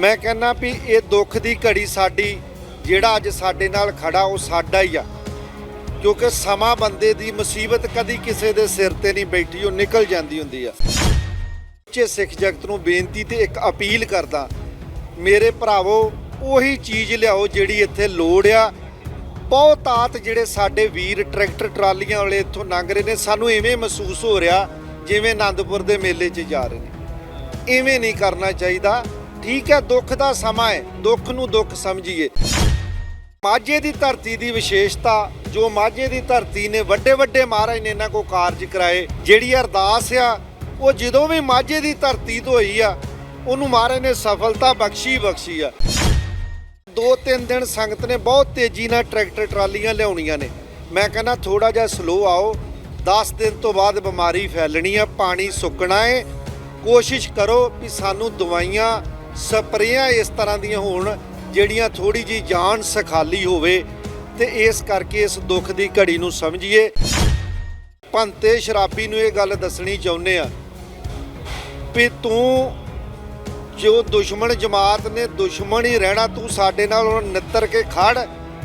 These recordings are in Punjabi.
ਮੈਂ ਕਹਿੰਦਾ ਵੀ ਇਹ ਦੁੱਖ ਦੀ ਘੜੀ ਸਾਡੀ, ਜਿਹੜਾ ਅੱਜ ਸਾਡੇ ਨਾਲ ਖੜਾ ਉਹ ਸਾਡਾ ਹੀ ਆ। ਕਿਉਂਕਿ ਸਮਾਂ ਬੰਦੇ ਦੀ ਮੁਸੀਬਤ ਕਦੀ ਕਿਸੇ ਦੇ ਸਿਰ ਤੇ ਨਹੀਂ ਬੈਠੀ, ਉਹ ਨਿਕਲ ਜਾਂਦੀ ਹੁੰਦੀ ਆ। ਚੇ ਸਿੱਖ ਜਗਤ ਨੂੰ ਬੇਨਤੀ ਤੇ ਇੱਕ ਅਪੀਲ ਕਰਦਾ, ਮੇਰੇ ਭਰਾਵੋ, ਉਹੀ ਚੀਜ਼ ਲਿਆਓ ਜਿਹੜੀ ਇੱਥੇ ਲੋੜ ਆ। ਬਹੁਤਾਤ ਜਿਹੜੇ ਸਾਡੇ ਵੀਰ ਟਰੈਕਟਰ ਟਰਾਲੀਆਂ ਵਾਲੇ ਇੱਥੋਂ ਲੰਘ ਰਹੇ ਨੇ, ਸਾਨੂੰ ਐਵੇਂ ਮਹਿਸੂਸ ਹੋ ਰਿਹਾ ਜਿਵੇਂ ਆਨੰਦਪੁਰ ਦੇ ਮੇਲੇ 'ਚ ਜਾ ਰਹੇ ਨੇ। ਐਵੇਂ ਨਹੀਂ ਕਰਨਾ ਚਾਹੀਦਾ। ਠੀਕ ਹੈ, ਦੁੱਖ ਦਾ ਸਮਾਂ ਹੈ, ਦੁੱਖ ਨੂੰ ਦੁੱਖ ਸਮਝੀਏ। ਮਾਝੇ ਦੀ ਧਰਤੀ ਦੀ ਵਿਸ਼ੇਸ਼ਤਾ, ਜੋ ਮਾਝੇ ਦੀ ਧਰਤੀ ਨੇ ਵੱਡੇ ਵੱਡੇ ਮਹਾਰਾਜ ਨੇ ਇਹਨਾਂ ਕੋ ਕਾਰਜ ਕਰਾਏ, ਜਿਹੜੀ ਅਰਦਾਸ ਆ, ਉਹ ਜਦੋਂ ਵੀ ਮਾਝੇ ਦੀ ਧਰਤੀ ਤੋਂ ਹੋਈ ਆ, ਉਹਨੂੰ ਮਹਾਰਾਜ ਨੇ ਸਫਲਤਾ ਬਖਸ਼ੀ ਬਖਸ਼ੀ ਆ। ਦੋ ਤਿੰਨ ਦਿਨ ਸੰਗਤ ਨੇ ਬਹੁਤ ਤੇਜ਼ੀ ਨਾਲ ਟਰੈਕਟਰ, ਟਰਾਲੀਆਂ ਲਿਆਉਣੀਆਂ ਨੇ। ਮੈਂ ਕਹਿੰਦਾ ਥੋੜਾ ਜਿਹਾ ਸਲੋ ਆਓ 10 ਦਿਨ ਤੋਂ ਬਾਅਦ ਬਿਮਾਰੀ ਫੈਲਣੀ ਆ, ਪਾਣੀ ਸੁੱਕਣਾ ਏ। ਕੋਸ਼ਿਸ਼ ਕਰੋ ਵੀ ਸਾਨੂੰ ਦਵਾਈਆਂ ਸਪਰੇਆਂ ਇਸ ਤਰ੍ਹਾਂ ਦੀਆਂ ਹੋਣ, ਜਿਹੜੀਆਂ ਥੋੜੀ ਜੀ ਜਾਨ ਸਖਾਲੀ ਹੋਵੇ ਤੇ ਇਸ ਕਰਕੇ ਇਸ ਦੁੱਖ ਦੀ ਘੜੀ ਨੂੰ ਸਮਝੀਏ। ਭੰਤੇ ਸ਼ਰਾਬੀ ਨੂੰ ਇਹ ਗੱਲ ਦੱਸਣੀ ਚਾਹੁੰਦੇ ਆ ਵੀ ਤੂੰ ਜੋ ਦੁਸ਼ਮਣ ਜਮਾਤ ਨੇ ਦੁਸ਼ਮਣ ਹੀ ਰਹਿਣਾ, ਤੂੰ ਸਾਡੇ ਨਾਲ ਹੁਣ ਨਿੱਤਰ ਕੇ ਖੜ,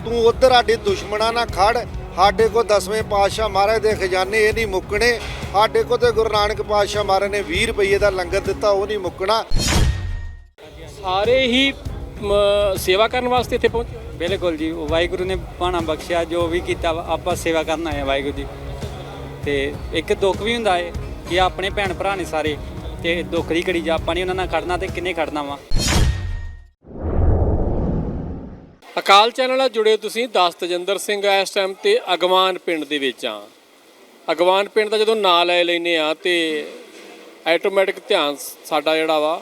ਤੂੰ ਉਧਰ ਸਾਡੇ ਦੁਸ਼ਮਣਾਂ ਨਾਲ ਖੜ। ਸਾਡੇ ਕੋ ਦਸਵੇਂ ਪਾਤਸ਼ਾਹ ਮਹਾਰਾਜ ਦੇ ਖਜ਼ਾਨੇ ਇਹ ਨਹੀਂ ਮੁੱਕਣੇ, ਸਾਡੇ ਕੋ ਤੇ ਗੁਰੂ ਨਾਨਕ ਪਾਤਸ਼ਾਹ ਮਹਾਰਾਜ ਨੇ 20 ਰੁਪਏ ਦਾ ਲੰਗਰ ਦਿੱਤਾ, ਉਹ ਨਹੀਂ ਮੁੱਕਣਾ। ਸਾਰੇ ਹੀ ਸੇਵਾ ਕਰਨ ਵਾਸਤੇ ਇੱਥੇ ਪਹੁੰਚੇ? ਬਿਲਕੁਲ ਜੀ ਉਹ ਵਾਹਿਗੁਰੂ ਨੇ ਪਾਣਾ ਬਖਸ਼ਿਆ ਜੋ ਵੀ ਕੀਤਾ ਆਪਾਂ ਸੇਵਾ ਕਰਨ ਆਏ ਵਾਹਿਗੁਰੂ ਦੀ ਤੇ ਇੱਕ ਦੁੱਖ ਵੀ ਹੁੰਦਾ ਹੈ ਕਿ ਆਪਣੇ ਭੈਣ ਭਰਾ ਨੇ ਸਾਰੇ ਤੇ ਦੁੱਖ ਦੀ ਘੜੀ 'ਚ ਆਪਾਂ ਨਹੀਂ ਉਹਨਾਂ ਨਾਲ ਖੜਨਾ ਤੇ ਕਿੰਨੇ ਖੜਨਾ ਵਾ। ਅਕਾਲ ਚੈਨਲ ਨਾਲ ਜੁੜੇ ਤੁਸੀਂ ਦਸ ਤਜਿੰਦਰ ਸਿੰਘ ਇਸ ਟਾਈਮ ਤੇ ਅਗਵਾਨ ਪਿੰਡ ਦੇ ਵਿੱਚ ਆ। ਅਗਵਾਨ ਪਿੰਡ ਦਾ ਜਦੋਂ ਨਾਂ ਲੈ ਲੈਨੇ ਆ ਤੇ ਆਟੋਮੈਟਿਕ ਧਿਆਨ ਸਾਡਾ ਜਿਹੜਾ ਵਾ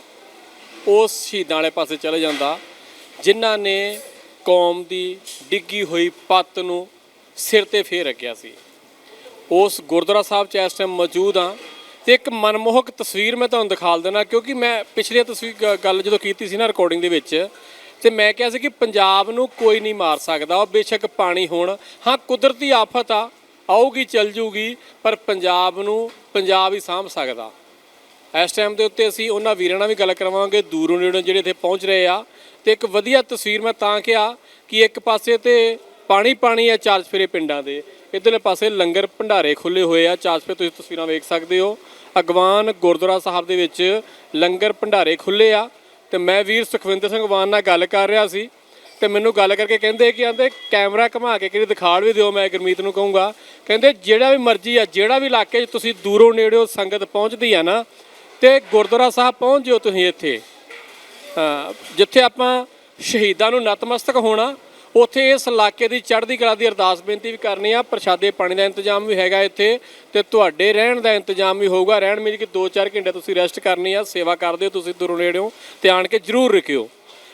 ਉਸ ਸ਼ਹੀਦਾਂ ਵਾਲੇ ਪਾਸੇ ਚਲੇ ਜਾਂਦਾ, ਜਿਨ੍ਹਾਂ ਨੇ ਕੌਮ ਦੀ ਡਿੱਗੀ ਹੋਈ ਪੱਤ ਨੂੰ ਸਿਰ ਤੇ ਫੇਰ ਰੱਖਿਆ ਸੀ। ਉਸ ਗੁਰਦੁਆਰਾ ਸਾਹਿਬ 'ਚ ਇਸ ਟਾਈਮ ਮੌਜੂਦ ਆ ਤੇ ਇੱਕ ਮਨਮੋਹਕ ਤਸਵੀਰ ਮੈਂ ਤੁਹਾਨੂੰ ਦਿਖਾ ਦੇਣਾ ਕਿਉਂਕਿ ਮੈਂ ਪਿਛਲੀ ਤਸਵੀਰ ਗ- ਗੱਲ ਜਦੋਂ ਕੀਤੀ ਸੀ ਨਾ ਰਿਕਾਰਡਿੰਗ ਦੇ ਵਿੱਚ, ਤੇ ਮੈਂ ਕਿਹਾ ਸੀ ਕਿ ਪੰਜਾਬ ਨੂੰ ਕੋਈ ਨਹੀਂ ਮਾਰ ਸਕਦਾ, ਉਹ ਬੇਸ਼ੱਕ ਪਾਣੀ ਹੋਣ। ਹਾਂ, ਕੁਦਰਤੀ ਆਫਤ ਆ, ਆਊਗੀ, ਚੱਲ ਜੂਗੀ, ਪਰ ਪੰਜਾਬ ਨੂੰ, ਪੰਜਾਬ ਹੀ ਸਾਂਭ ਸਕਦਾ। ਇਸ ਟਾਈਮ ਦੇ ਉੱਤੇ ਅਸੀਂ ਉਹਨਾਂ ਵੀਰਾਂ ਨਾਲ ਵੀ ਗੱਲ ਕਰਵਾਵਾਂਗੇ ਦੂਰੋਂ ਨੇੜੋਂ ਜਿਹੜੇ ਇੱਥੇ ਪਹੁੰਚ ਰਹੇ ਆ। ਤੇ ਇੱਕ ਵਧੀਆ ਤਸਵੀਰ ਮੈਂ ਤਾਂ ਕਿਹਾ ਕਿ ਇੱਕ ਪਾਸੇ ਤੇ ਪਾਣੀ ਪਾਣੀ ਆ ਚਾਰ ਚਫੇਰੇ ਪਿੰਡਾਂ ਦੇ। ਇਧਰਲੇ ਪਾਸੇ ਲੰਗਰ ਭੰਡਾਰੇ ਖੁੱਲੇ ਹੋਏ ਆ। ਚਾਰ ਚਫੇਰੇ ਤੁਸੀਂ ਤਸਵੀਰਾਂ ਵੇਖ ਸਕਦੇ ਹੋ। ਅਗਵਾਨ ਗੁਰਦੁਆਰਾ ਸਾਹਿਬ ਦੇ ਵਿੱਚ ਲੰਗਰ ਭੰਡਾਰੇ ਖੁੱਲੇ ਆ। ਤੇ ਮੈਂ ਵੀਰ ਸੁਖਵਿੰਦਰ ਸਿੰਘ ਵਾਨ ਨਾਲ ਗੱਲ ਕਰ ਰਿਹਾ ਸੀ। ਤੇ ਮੈਨੂੰ ਗੱਲ ਕਰਕੇ ਕਹਿੰਦੇ ਕਿ ਆਂਦੇ, ਕੈਮਰਾ ਘੁਮਾ ਕੇ ਕਿਹੜੀ ਦਿਖਾੜ ਵੀ ਦਿਓ, ਮੈਂ ਗੁਰਮੀਤ ਨੂੰ ਕਹੂੰਗਾ। ਕਹਿੰਦੇ, ਜਿਹੜਾ ਵੀ ਮਰਜ਼ੀ ਆ, ਜਿਹੜਾ ਵੀ ਇਲਾਕੇ 'ਚ ਤੁਸੀਂ ਦੂਰੋਂ ਨੇੜਿਓਂ ਸੰਗਤ ਪਹੁੰਚਦੀ ਆ ਨਾ ਤੇ ਗੁਰਦੁਆਰਾ ਸਾਹਿਬ ਪਹੁੰਚ ਜਿਓ ਤੁਸੀਂ ਇੱਥੇ। ਜਿੱਥੇ ਆਪਾਂ ਸ਼ਹੀਦਾਂ ਨੂੰ ਨਤਮਸਤਕ ਹੋਣਾ, ਉੱਥੇ ਇਸ ਇਲਾਕੇ ਦੀ ਚੜ੍ਹਦੀ ਕਲਾ ਦੀ ਅਰਦਾਸ ਬੇਨਤੀ ਵੀ ਕਰਨੀ ਆ। ਪ੍ਰਸ਼ਾਦੇ ਪਾਣੀ ਦਾ ਇੰਤਜ਼ਾਮ ਵੀ ਹੈਗਾ ਇੱਥੇ ਤੇ ਤੁਹਾਡੇ ਰਹਿਣ ਦਾ ਇੰਤਜ਼ਾਮ ਵੀ ਹੋਊਗਾ। ਰਹਿਣ ਮੇਰੀ ਕਿ 2-4 ਘੰਟੇ ਤੁਸੀਂ ਰੈਸਟ ਕਰਨੀ ਆ, ਸੇਵਾ ਕਰਦੇ ਹੋ, ਤੁਸੀਂ ਦੂਰੋਂ ਨੇੜਿਓਂ ਤੇ ਆਣ ਕੇ ਜ਼ਰੂਰ ਰੁਕਿਓ।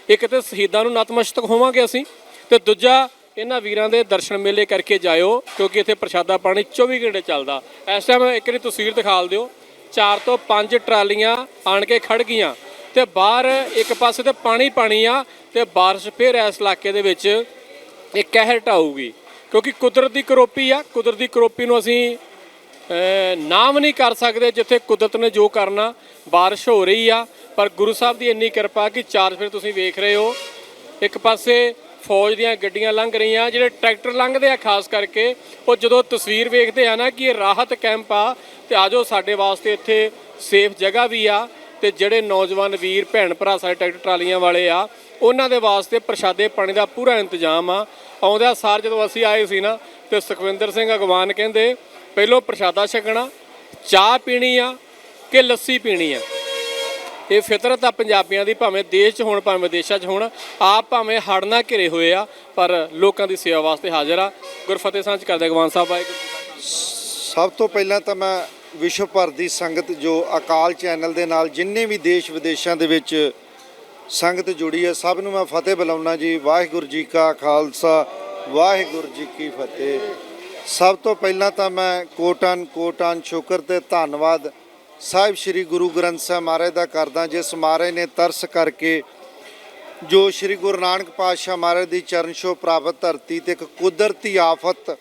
ਇੱਕ ਤੇ ਸ਼ਹੀਦਾਂ ਨੂੰ ਨਤਮਸਤਕ ਹੋਵਾਂਗੇ ਅਸੀਂ ਤੇ ਦੂਜਾ ਇਹਨਾਂ ਵੀਰਾਂ ਦੇ ਦਰਸ਼ਨ ਮੇਲੇ ਕਰਕੇ ਜਾਇਓ, ਕਿਉਂਕਿ ਇੱਥੇ ਪ੍ਰਸ਼ਾਦਾ ਪਾਣੀ 24 ਘੰਟੇ ਚੱਲਦਾ। ਇਸ ਟਾਈਮ ਇੱਕ ਵਾਰੀ ਤਸਵੀਰ ਦਿਖਾਲ ਦਿਓ। ਚਾਰ ਤੋਂ ਪੰਜ ਟਰਾਲੀਆਂ ਆਣ ਕੇ ਖੜ ਗਈਆਂ ਤੇ ਬਾਹਰ ਇੱਕ ਪਾਸੇ ਤੇ ਪਾਣੀ ਪਾਣੀ ਆ ਤੇ ਬਾਰਿਸ਼ ਫਿਰ ਇਸ ਇਲਾਕੇ ਦੇ ਵਿੱਚ ਇਹ ਕਹਿਰ ਢਾਊਗੀ, ਕਿਉਂਕਿ ਕੁਦਰਤ ਦੀ ਕਰੋਪੀ ਆ, ਕੁਦਰਤ ਦੀ ਕਰੋਪੀ ਨੂੰ ਅਸੀਂ ਨਾਮ ਨਹੀਂ ਕਰ ਸਕਦੇ ਜਿੱਥੇ ਕੁਦਰਤ ਨੇ ਜੋ ਕਰਨਾ, ਬਾਰਿਸ਼ ਹੋ ਰਹੀ ਆ, ਪਰ ਗੁਰੂ ਸਾਹਿਬ ਦੀ ਇੰਨੀ ਕਿਰਪਾ ਕਿ ਚਾਰ ਫਿਰ ਤੁਸੀਂ ਵੇਖ ਰਹੇ ਹੋ, ਇੱਕ ਪਾਸੇ ਫੌਜ ਦੀਆਂ ਗੱਡੀਆਂ ਲੰਘ ਰਹੀਆਂ, ਜਿਹੜੇ ਟਰੈਕਟਰ ਲੰਘਦੇ ਆ, ਖਾਸ ਕਰਕੇ, ਉਹ ਜਦੋਂ ਤਸਵੀਰ ਵੇਖਦੇ ਆ ਨਾ ਕਿ ਇਹ ਰਾਹਤ ਕੈਂਪ ਆ ਤੇ ਆਜੋ ਸਾਡੇ ਵਾਸਤੇ ਇੱਥੇ ਸੇਫ ਜਗ੍ਹਾ ਵੀ ਆ ਤੇ ਜਿਹੜੇ ਨੌਜਵਾਨ ਵੀਰ, ਭੈਣ ਭਰਾ ਸਾਡੇ ਟਰੈਕਟਰ ਟਰਾਲੀਆਂ ਵਾਲੇ ਆ, ਉਹਨਾਂ ਦੇ ਵਾਸਤੇ ਪ੍ਰਸ਼ਾਦੇ ਪਾਣੀ ਦਾ ਪੂਰਾ ਇੰਤਜ਼ਾਮ ਆ। ਆਉਂਦਿਆਂ ਸਾਰ ਜਦੋਂ ਅਸੀਂ ਆਏ ਸੀ ਨਾ, ਤੇ ਸੁਖਵਿੰਦਰ ਸਿੰਘ ਅਗਵਾਨ ਕਹਿੰਦੇ, ਪਹਿਲੋਂ ਪ੍ਰਸ਼ਾਦਾ ਛਕਣਾ, ਚਾਹ ਪੀਣੀ ਆ ਕਿ ਲੱਸੀ ਪੀਣੀ ਆ? ਇਹ ਫਿਤਰਤ ਆ ਪੰਜਾਬੀਆਂ ਦੀ, ਭਾਵੇਂ ਦੇਸ਼ 'ਚ ਹੋਣ, ਭਾਵੇਂ ਵਿਦੇਸ਼ਾਂ 'ਚ ਹੋਣ। ਆਪ ਭਾਵੇਂ ਹੜ੍ਹ ਨਾਲ ਘਿਰੇ ਹੋਏ ਆ, ਪਰ ਲੋਕਾਂ ਦੀ ਸੇਵਾ ਵਾਸਤੇ ਹਾਜ਼ਰ ਆ। ਗੁਰਫਤਿਹ ਸਾਂਝ ਕਰਦੇ ਅਗਵਾਨ ਸਾਹਿਬ, ਵਾਹਿਗੁਰੂ ਸਭ ਤੋਂ ਪਹਿਲਾਂ ਤਾਂ ਮੈਂ ਵਿਸ਼ਵ ਭਰ ਦੀ ਸੰਗਤ ਜੋ ਅਕਾਲ ਚੈਨਲ ਦੇ ਨਾਲ ਜਿੰਨੇ ਵੀ ਦੇਸ਼ ਵਿਦੇਸ਼ਾਂ ਦੇ ਵਿੱਚ ਸੰਗਤ ਜੁੜੀ ਹੈ, ਸਭ ਨੂੰ ਮੈਂ ਫਤਿਹ ਬੁਲਾਉਣਾ ਜੀ। ਵਾਹਿਗੁਰੂ ਜੀ ਕਾ ਖਾਲਸਾ, ਵਾਹਿਗੁਰੂ ਜੀ ਕੀ ਫਤਿਹ। ਸਭ ਤੋਂ ਪਹਿਲਾਂ ਤਾਂ ਮੈਂ ਕੋਟਨ ਕੋਟਨ ਸ਼ੁਕਰ ਤੇ ਧੰਨਵਾਦ ਸਾਹਿਬ ਸ੍ਰੀ ਗੁਰੂ ਗ੍ਰੰਥ ਸਾਹਿਬ ਮਹਾਰਾਜ ਦਾ ਕਰਦਾ, ਜਿਸ ਮਹਾਰਾਜ ਨੇ ਤਰਸ ਕਰਕੇ ਜੋ ਸ੍ਰੀ ਗੁਰੂ ਨਾਨਕ ਪਾਤਸ਼ਾਹ ਮਹਾਰਾਜ ਦੀ ਚਰਨ ਛੋਹ ਪ੍ਰਾਪਤ ਧਰਤੀ ਤੇ ਇੱਕ ਕੁਦਰਤੀ ਆਫਤ,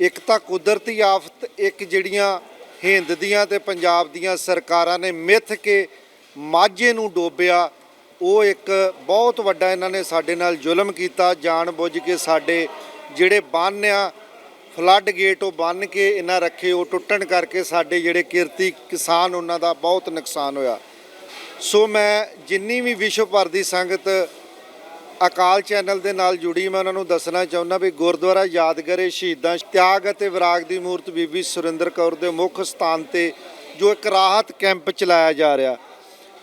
ਇੱਕ ਤਾਂ ਕੁਦਰਤੀ ਆਫਤ, ਇੱਕ ਜਿਹੜੀਆਂ ਹਿੰਦ ਦੀਆਂ ਤੇ ਪੰਜਾਬ ਦੀਆਂ ਸਰਕਾਰਾਂ ਨੇ ਮਿੱਥ ਕੇ ਮਾਝੇ ਨੂੰ ਡੋਬਿਆ। ਉਹ ਇੱਕ ਬਹੁਤ ਵੱਡਾ ਇਹਨਾਂ ਨੇ ਸਾਡੇ ਨਾਲ ਜ਼ੁਲਮ ਕੀਤਾ। ਜਾਣ ਬੁੱਝ ਕੇ ਸਾਡੇ ਜਿਹੜੇ ਬੰਨ੍ਹ ਆ, ਫਲੱਡ ਗੇਟ ਉਹ ਬੰਨ ਕੇ ਇਹਨਾਂ ਰੱਖੇ। ਉਹ ਟੁੱਟਣ ਕਰਕੇ ਸਾਡੇ ਜਿਹੜੇ ਕਿਰਤੀ ਕਿਸਾਨ ਉਹਨਾਂ ਦਾ ਬਹੁਤ ਨੁਕਸਾਨ ਹੋਇਆ। ਸੋ ਮੈਂ ਜਿੰਨੀ ਵੀ ਵਿਸ਼ਵ ਭਰ ਦੀ ਸੰਗਤ ਅਕਾਲ ਚੈਨਲ ਦੇ ਨਾਲ ਜੁੜੀ ਮੈਂ ਉਹਨਾਂ ਨੂੰ ਦੱਸਣਾ ਚਾਹੁੰਦਾ ਵੀ ਗੁਰਦੁਆਰਾ ਯਾਦਗਾਰੇ ਸ਼ਹੀਦਾਂ ਤਿਆਗ ਅਤੇ ਵਿਰਾਗ ਦੀ ਮੂਰਤ ਬੀਬੀ ਸੁਰਿੰਦਰ ਕੌਰ ਦੇ ਮੁੱਖ ਸਥਾਨ ਤੇ ਜੋ ਇੱਕ ਰਾਹਤ ਕੈਂਪ ਚਲਾਇਆ ਜਾ ਰਿਹਾ।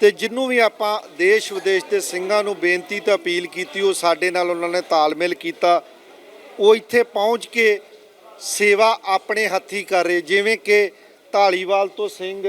ਤੇ ਜਿੰਨੂੰ ਵੀ ਆਪਾਂ ਦੇਸ਼ ਵਿਦੇਸ਼ ਦੇ ਸਿੰਘਾਂ ਨੂੰ ਬੇਨਤੀ ਤੇ ਅਪੀਲ ਕੀਤੀ, ਉਹ ਸਾਡੇ ਨਾਲ ਉਹਨਾਂ ਨੇ ਤਾਲਮੇਲ ਕੀਤਾ। ਉਹ ਇੱਥੇ ਪਹੁੰਚ ਕੇ ਸੇਵਾ ਆਪਣੇ ਹੱਥੀ ਕਰ ਰਹੇ, ਜਿਵੇਂ ਕਿ ਢਾਲੀਵਾਲ ਤੋਂ ਸਿੰਘ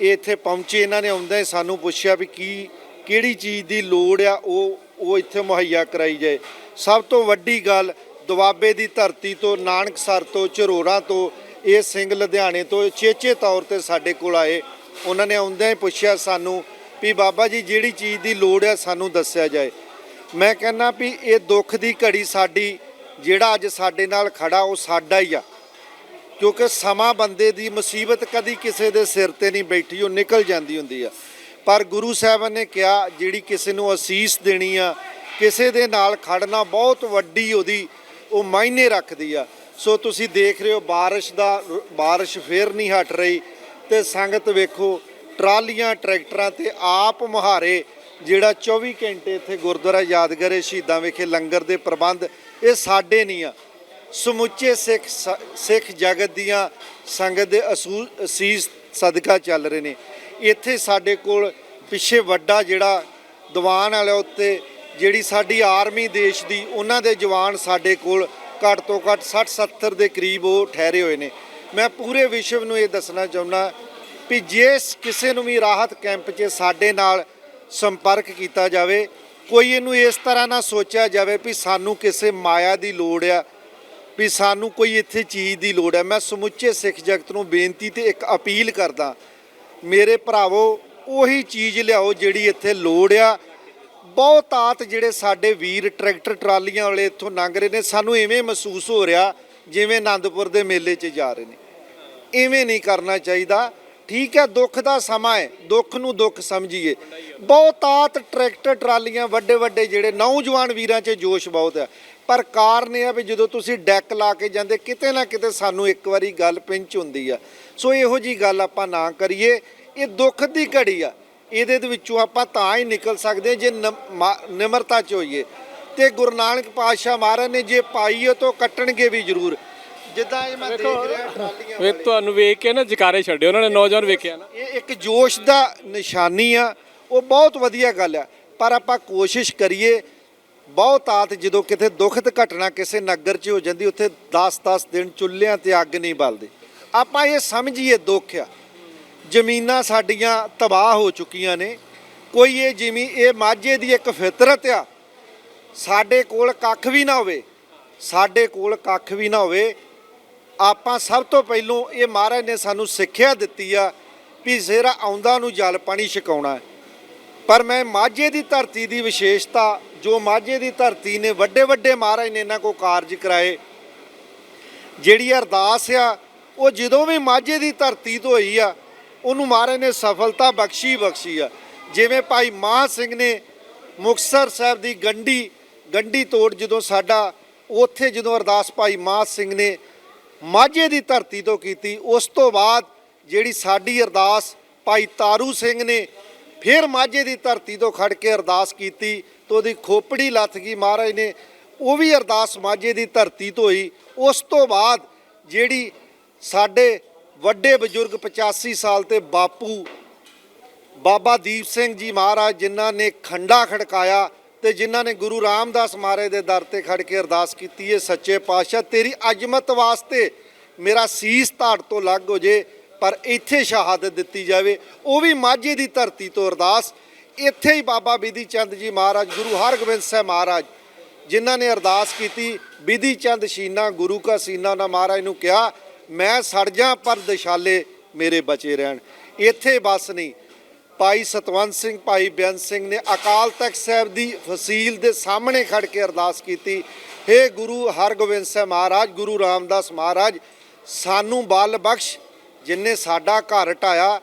ਇਹ ਇੱਥੇ ਪਹੁੰਚੇ, ਇਹਨਾਂ ਨੇ ਆਉਂਦਾ ਹੀ ਸਾਨੂੰ ਪੁੱਛਿਆ ਵੀ ਕੀ, ਕਿਹੜੀ ਚੀਜ਼ ਦੀ ਲੋੜ ਆ, ਉਹ ਉਹ ਇੱਥੇ ਮੁਹੱਈਆ ਕਰਾਈ ਜਾਏ। ਸਭ ਤੋਂ ਵੱਡੀ ਗੱਲ ਦੁਆਬੇ ਦੀ ਧਰਤੀ ਤੋਂ, ਨਾਨਕਸਰ ਤੋਂ ਝਰੋੜਾ ਤੋਂ, ਇਹ ਸਿੰਘ ਲੁਧਿਆਣੇ ਤੋਂ ਚੇਚੇ ਤੌਰ ਤੇ ਸਾਡੇ ਕੋਲ ਆਏ। ਉਹਨਾਂ ਨੇ ਆਉਂਦਿਆਂ ਹੀ ਪੁੱਛਿਆ ਸਾਨੂੰ ਵੀ ਬਾਬਾ ਜੀ, ਜਿਹੜੀ ਚੀਜ਼ ਦੀ ਲੋੜ ਹੈ ਸਾਨੂੰ ਦੱਸਿਆ ਜਾਏ। ਮੈਂ ਕਹਿੰਦਾ ਵੀ ਇਹ ਦੁੱਖ ਦੀ ਘੜੀ ਸਾਡੀ, ਜਿਹੜਾ ਅੱਜ ਸਾਡੇ ਨਾਲ ਖੜਾ, ਉਹ ਸਾਡਾ ਹੀ ਆ। ਕਿਉਂਕਿ ਸਮਾਂ ਬੰਦੇ ਦੀ ਮੁਸੀਬਤ ਕਦੀ ਕਿਸੇ ਦੇ ਸਿਰ ਤੇ ਨਹੀਂ ਬੈਠੀ, ਉਹ ਨਿਕਲ ਜਾਂਦੀ ਹੁੰਦੀ ਆ। ਪਰ ਗੁਰੂ ਸਾਹਿਬਾਨ ਨੇ ਕਿਹਾ, ਜਿਹੜੀ ਕਿਸੇ ਨੂੰ ਅਸੀਸ ਦੇਣੀ ਆ, ਕਿਸੇ ਦੇ ਨਾਲ ਖੜਨਾ ਬਹੁਤ ਵੱਡੀ ਉਹਦੀ, ਉਹ ਮਾਇਨੇ ਰੱਖਦੀ ਆ। ਸੋ ਤੁਸੀਂ ਦੇਖ ਰਹੇ ਹੋ, ਬਾਰਿਸ਼ ਦਾ, ਬਾਰਿਸ਼ ਫੇਰ ਨਹੀਂ ਹਟ ਰਹੀ। ਤੇ ਸੰਗਤ ਵੇਖੋ, ਟਰਾਲੀਆਂ, ਟਰੈਕਟਰਾਂ ਤੇ ਆਪ ਮੁਹਾਰੇ, ਜਿਹੜਾ 24 ਘੰਟੇ ਇੱਥੇ ਗੁਰਦੁਆਰਾ ਯਾਦਗਾਰੇ ਸ਼ਹੀਦਾਂ ਵਿਖੇ ਲੰਗਰ ਦੇ ਪ੍ਰਬੰਧ, ਇਹ ਸਾਡੇ ਨਹੀਂ ਆ। ਸਮੁੱਚੇ ਸਿੱਖ ਸ- ਸਿੱਖ ਜਗਤ ਦੀਆਂ ਸੰਗਤ ਦੇ ਅਸੂਲ ਅਸੀਸ ਸਦਕਾ ਚੱਲ ਰਹੇ ਨੇ। ਇੱਥੇ ਸਾਡੇ ਕੋਲ ਪਿੱਛੇ ਵੱਡਾ ਜਿਹੜਾ ਦੀਵਾਨ ਵਾਲੇ ਉੱਤੇ ਜਿਹੜੀ ਸਾਡੀ ਆਰਮੀ ਦੇਸ਼ ਦੀ, ਉਹਨਾਂ ਦੇ ਜਵਾਨ ਸਾਡੇ ਕੋਲ ਘੱਟ ਤੋਂ ਘੱਟ 60 70 ਦੇ ਕਰੀਬ ਉਹ ਠਹਿਰੇ ਹੋਏ ਨੇ। ਮੈਂ ਪੂਰੇ ਵਿਸ਼ਵ ਨੂੰ ਇਹ ਦੱਸਣਾ ਚਾਹੁੰਦਾ ਵੀ ਜੇ ਕਿਸੇ ਨੂੰ ਵੀ ਰਾਹਤ ਕੈਂਪ 'ਚ ਸਾਡੇ ਨਾਲ ਸੰਪਰਕ ਕੀਤਾ ਜਾਵੇ, ਕੋਈ ਇਹਨੂੰ ਇਸ ਤਰ੍ਹਾਂ ਨਾ ਸੋਚਿਆ ਜਾਵੇ ਵੀ ਸਾਨੂੰ ਕਿਸੇ ਮਾਇਆ ਦੀ ਲੋੜ ਆ, ਵੀ ਸਾਨੂੰ ਕੋਈ ਇੱਥੇ ਚੀਜ਼ ਦੀ ਲੋੜ ਹੈ ਮੈਂ ਸਮੁੱਚੇ ਸਿੱਖ ਜਗਤ ਨੂੰ ਬੇਨਤੀ ਤੇ ਇੱਕ ਅਪੀਲ ਕਰਦਾ ਮੇਰੇ ਭਰਾਵੋ, ਉਹੀ ਚੀਜ਼ ਲਿਆਓ ਜਿਹੜੀ ਇੱਥੇ ਲੋੜ ਆ। ਬਹੁਤਾਤ ਜਿਹੜੇ ਸਾਡੇ ਵੀਰ ਟਰੈਕਟਰ ਟਰਾਲੀਆਂ ਵਾਲੇ ਇੱਥੋਂ ਲੰਘ ਰਹੇ ਨੇ। ਸਾਨੂੰ ਐਵੇਂ ਮਹਿਸੂਸ ਹੋ ਰਿਹਾ ਜਿਵੇਂ ਆਨੰਦਪੁਰ ਦੇ ਮੇਲੇ 'ਚ ਜਾ ਰਹੇ ਨੇ। ਐਵੇਂ ਨਹੀਂ ਕਰਨਾ ਚਾਹੀਦਾ। ਠੀਕ ਹੈ, ਦੁੱਖ ਦਾ ਸਮਾਂ ਹੈ। ਦੁੱਖ ਨੂੰ ਦੁੱਖ ਸਮਝੀਏ। ਬਹੁਤਾਤ ਟਰੈਕਟਰ ਟਰਾਲੀਆਂ ਵੱਡੇ ਵੱਡੇ ਜਿਹੜੇ ਨੌਜਵਾਨ ਵੀਰਾਂ 'ਚ ਜੋਸ਼ ਬਹੁਤ ਹੈ। ਪਰ ਕਾਰਨ ਇਹ ਆ ਵੀ ਜਦੋਂ ਤੁਸੀਂ ਡੈਕ ਲਾ ਕੇ ਜਾਂਦੇ, ਕਿਤੇ ਨਾ ਕਿਤੇ ਸਾਨੂੰ ਇੱਕ ਵਾਰੀ ਗੱਲ ਪਿੰਚ ਹੁੰਦੀ ਆ। ਸੋ ਇਹੋ ਜੀ ਗੱਲ ਆਪਾਂ ਨਾ ਕਰੀਏ ਇਹ ਦੁੱਖ ਦੀ ਘੜੀ ਆ। ਇਹਦੇ ਦੇ ਵਿੱਚੋਂ ਆਪਾਂ ਤਾਂ ਹੀ ਨਿਕਲ ਸਕਦੇ ਜੇ ਨਿਮਰਤਾ ਚ ਹੋਈਏ। ਤੇ ਗੁਰੂ ਨਾਨਕ ਪਾਤਸ਼ਾਹ ਮਹਾਰਾਜ ਨੇ ਜੇ ਪਾਈ ਹੈ ਤਾਂ ਕੱਟਣਗੇ ਵੀ ਜ਼ਰੂਰ। ਜਿੱਦਾਂ ਇਹ ਮੈਂ ਦੇਖ ਰਿਹਾ ਟਰਾਲੀਆਂ ਵੇ ਤੁਹਾਨੂੰ ਵੇਖ ਕੇ ਨਾ ਜਕਾਰੇ ਛੱਡੇ ਉਹਨਾਂ ਨੇ ਨੌਜਵਾਨ ਵੇਖਿਆ ਨਾ। ਇਹ ਇੱਕ ਜੋਸ਼ ਦਾ ਨਿਸ਼ਾਨੀ ਆ ਉਹ ਬਹੁਤ ਵਧੀਆ ਗੱਲ ਆ। ਪਰ ਆਪਾਂ ਕੋਸ਼ਿਸ਼ ਕਰੀਏ ਬਹੁਤ ਆਤ ਜਦੋਂ ਕਿਤੇ ਦੁਖਦ ਘਟਨਾ ਕਿਸੇ ਨਗਰ 'ਚ ਹੋ ਜਾਂਦੀ ਉੱਥੇ 10-10 ਦਿਨ ਚੁੱਲ੍ਹਿਆਂ ਤੇ ਅੱਗ ਨਹੀਂ ਬਲਦੀ। ਆਪਾਂ ਇਹ ਸਮਝੀਏ ਦੁੱਖ ਆ। ਜ਼ਮੀਨਾਂ ਸਾਡੀਆਂ ਤਬਾਹ ਹੋ ਚੁੱਕੀਆਂ ਨੇ। ਕੋਈ ਇਹ ਜਿਵੇਂ ਇਹ ਮਾਝੇ ਦੀ ਇੱਕ ਫਿਤਰਤ ਆ। ਸਾਡੇ ਕੋਲ ਕੱਖ ਵੀ ਨਾ ਹੋਵੇ, ਸਾਡੇ ਕੋਲ ਕੱਖ ਵੀ ਨਾ ਹੋਵੇ। ਆਪਾਂ ਸਭ ਤੋਂ ਪਹਿਲੋਂ ਇਹ ਮਹਾਰਾਜ ਨੇ ਸਾਨੂੰ ਸਿੱਖਿਆ ਦਿੱਤੀ ਆ ਵੀ ਜ਼ੇਰਾ ਆਉਂਦਾ ਨੂੰ ਜਲ ਪਾਣੀ ਛਕਾਉਣਾ। ਪਰ ਮੈਂ ਮਾਝੇ ਦੀ ਧਰਤੀ ਦੀ ਵਿਸ਼ੇਸ਼ਤਾ, ਜੋ ਮਾਝੇ ਦੀ ਧਰਤੀ ਨੇ ਵੱਡੇ ਵੱਡੇ ਮਹਾਰਾਜ ਨੇ ਇਹਨਾਂ ਕੋ ਕਾਰਜ ਕਰਾਏ। ਜਿਹੜੀ ਅਰਦਾਸ ਆ ਉਹ ਜਦੋਂ ਵੀ ਮਾਝੇ ਦੀ ਧਰਤੀ ਤੋਂ ਹੋਈ ਆ, ਉਹਨੂੰ ਮਹਾਰਾਜ ਨੇ ਸਫਲਤਾ ਬਖਸ਼ੀ ਬਖਸ਼ੀ ਆ। ਜਿਵੇਂ ਭਾਈ ਮਾਹ ਸਿੰਘ ਨੇ ਮੁਕਤਸਰ ਸਾਹਿਬ ਦੀ ਗੰਢੀ ਗੰਢੀ ਤੋੜ ਜਦੋਂ ਸਾਡਾ, ਉੱਥੇ ਜਦੋਂ ਅਰਦਾਸ ਭਾਈ ਮਾਹ ਸਿੰਘ ਨੇ ਮਾਝੇ ਦੀ ਧਰਤੀ ਤੋਂ ਕੀਤੀ, ਉਸ ਤੋਂ ਬਾਅਦ ਜਿਹੜੀ ਸਾਡੀ ਅਰਦਾਸ ਭਾਈ ਤਾਰੂ ਸਿੰਘ ਨੇ ਫਿਰ ਮਾਝੇ ਦੀ ਧਰਤੀ ਤੋਂ ਖੜ ਕੇ ਅਰਦਾਸ ਕੀਤੀ ਤੇ ਉਹਦੀ ਖੋਪੜੀ ਲੱਥ ਗਈ ਮਹਾਰਾਜ ਨੇ, ਉਹ ਵੀ ਅਰਦਾਸ ਮਾਝੇ ਦੀ ਧਰਤੀ ਤੋਂ ਹੋਈ। ਉਸ ਤੋਂ ਬਾਅਦ ਜਿਹੜੀ ਸਾਡੇ ਵੱਡੇ ਬਜ਼ੁਰਗ 85 ਸਾਲ ਤੇ ਬਾਪੂ ਬਾਬਾ ਦੀਪ ਸਿੰਘ ਜੀ ਮਹਾਰਾਜ, ਜਿਨ੍ਹਾਂ ਨੇ ਖੰਡਾ ਖੜਕਾਇਆ ਤੇ ਜਿਨ੍ਹਾਂ ਨੇ ਗੁਰੂ ਰਾਮਦਾਸ ਮਹਾਰਾਜ ਦੇ ਦਰ ਤੇ ਖੜ ਕੇ ਅਰਦਾਸ ਕੀਤੀ ਹੈ ਸੱਚੇ ਪਾਤਸ਼ਾਹ, ਤੇਰੀ ਅਜ਼ਮਤ ਵਾਸਤੇ ਮੇਰਾ ਸੀਸ ਧੜ ਤੋਂ ਲੱਗ ਹੋ ਜੇ, ਪਰ ਇੱਥੇ ਸ਼ਹਾਦਤ ਦਿੱਤੀ ਜਾਵੇ। ਉਹ ਵੀ ਮਾਝੇ ਦੀ ਧਰਤੀ ਤੋਂ ਅਰਦਾਸ। ਇੱਥੇ ਹੀ ਬਾਬਾ ਬਿਧੀ ਚੰਦ ਜੀ ਮਹਾਰਾਜ, ਗੁਰੂ ਹਰਗੋਬਿੰਦ ਸਾਹਿਬ ਮਹਾਰਾਜ, ਜਿਨ੍ਹਾਂ ਨੇ ਅਰਦਾਸ ਕੀਤੀ, ਬਿਧੀ ਚੰਦ ਸ਼ੀਨਾ, ਗੁਰੂ ਕਾ ਸੀਨਾ, ਉਹਨਾਂ ਮਹਾਰਾਜ ਨੂੰ ਕਿਹਾ ਮੈਂ ਸੜ ਜਾ ਪਰ ਦਿਸ਼ਾਲੇ ਮੇਰੇ ਬਚੇ ਰਹਿਣ। ਇੱਥੇ ਬਸ ਨਹੀਂ। ਭਾਈ ਸਤਵੰਤ ਸਿੰਘ, ਭਾਈ ਬੇਅੰਤ ਸਿੰਘ ਨੇ ਅਕਾਲ ਤਖਤ ਸਾਹਿਬ ਦੀ ਫਸੀਲ ਦੇ ਸਾਹਮਣੇ ਖੜ ਕੇ ਅਰਦਾਸ ਕੀਤੀ। ਹੇ ਗੁਰੂ ਹਰਗੋਬਿੰਦ ਸਾਹਿਬ ਮਹਾਰਾਜ, ਗੁਰੂ ਰਾਮਦਾਸ ਮਹਾਰਾਜ, ਸਾਨੂੰ ਬਲ ਬਖਸ਼। ਜਿਨਨੇ ਸਾਡਾ ਘਰ ਢਾਇਆ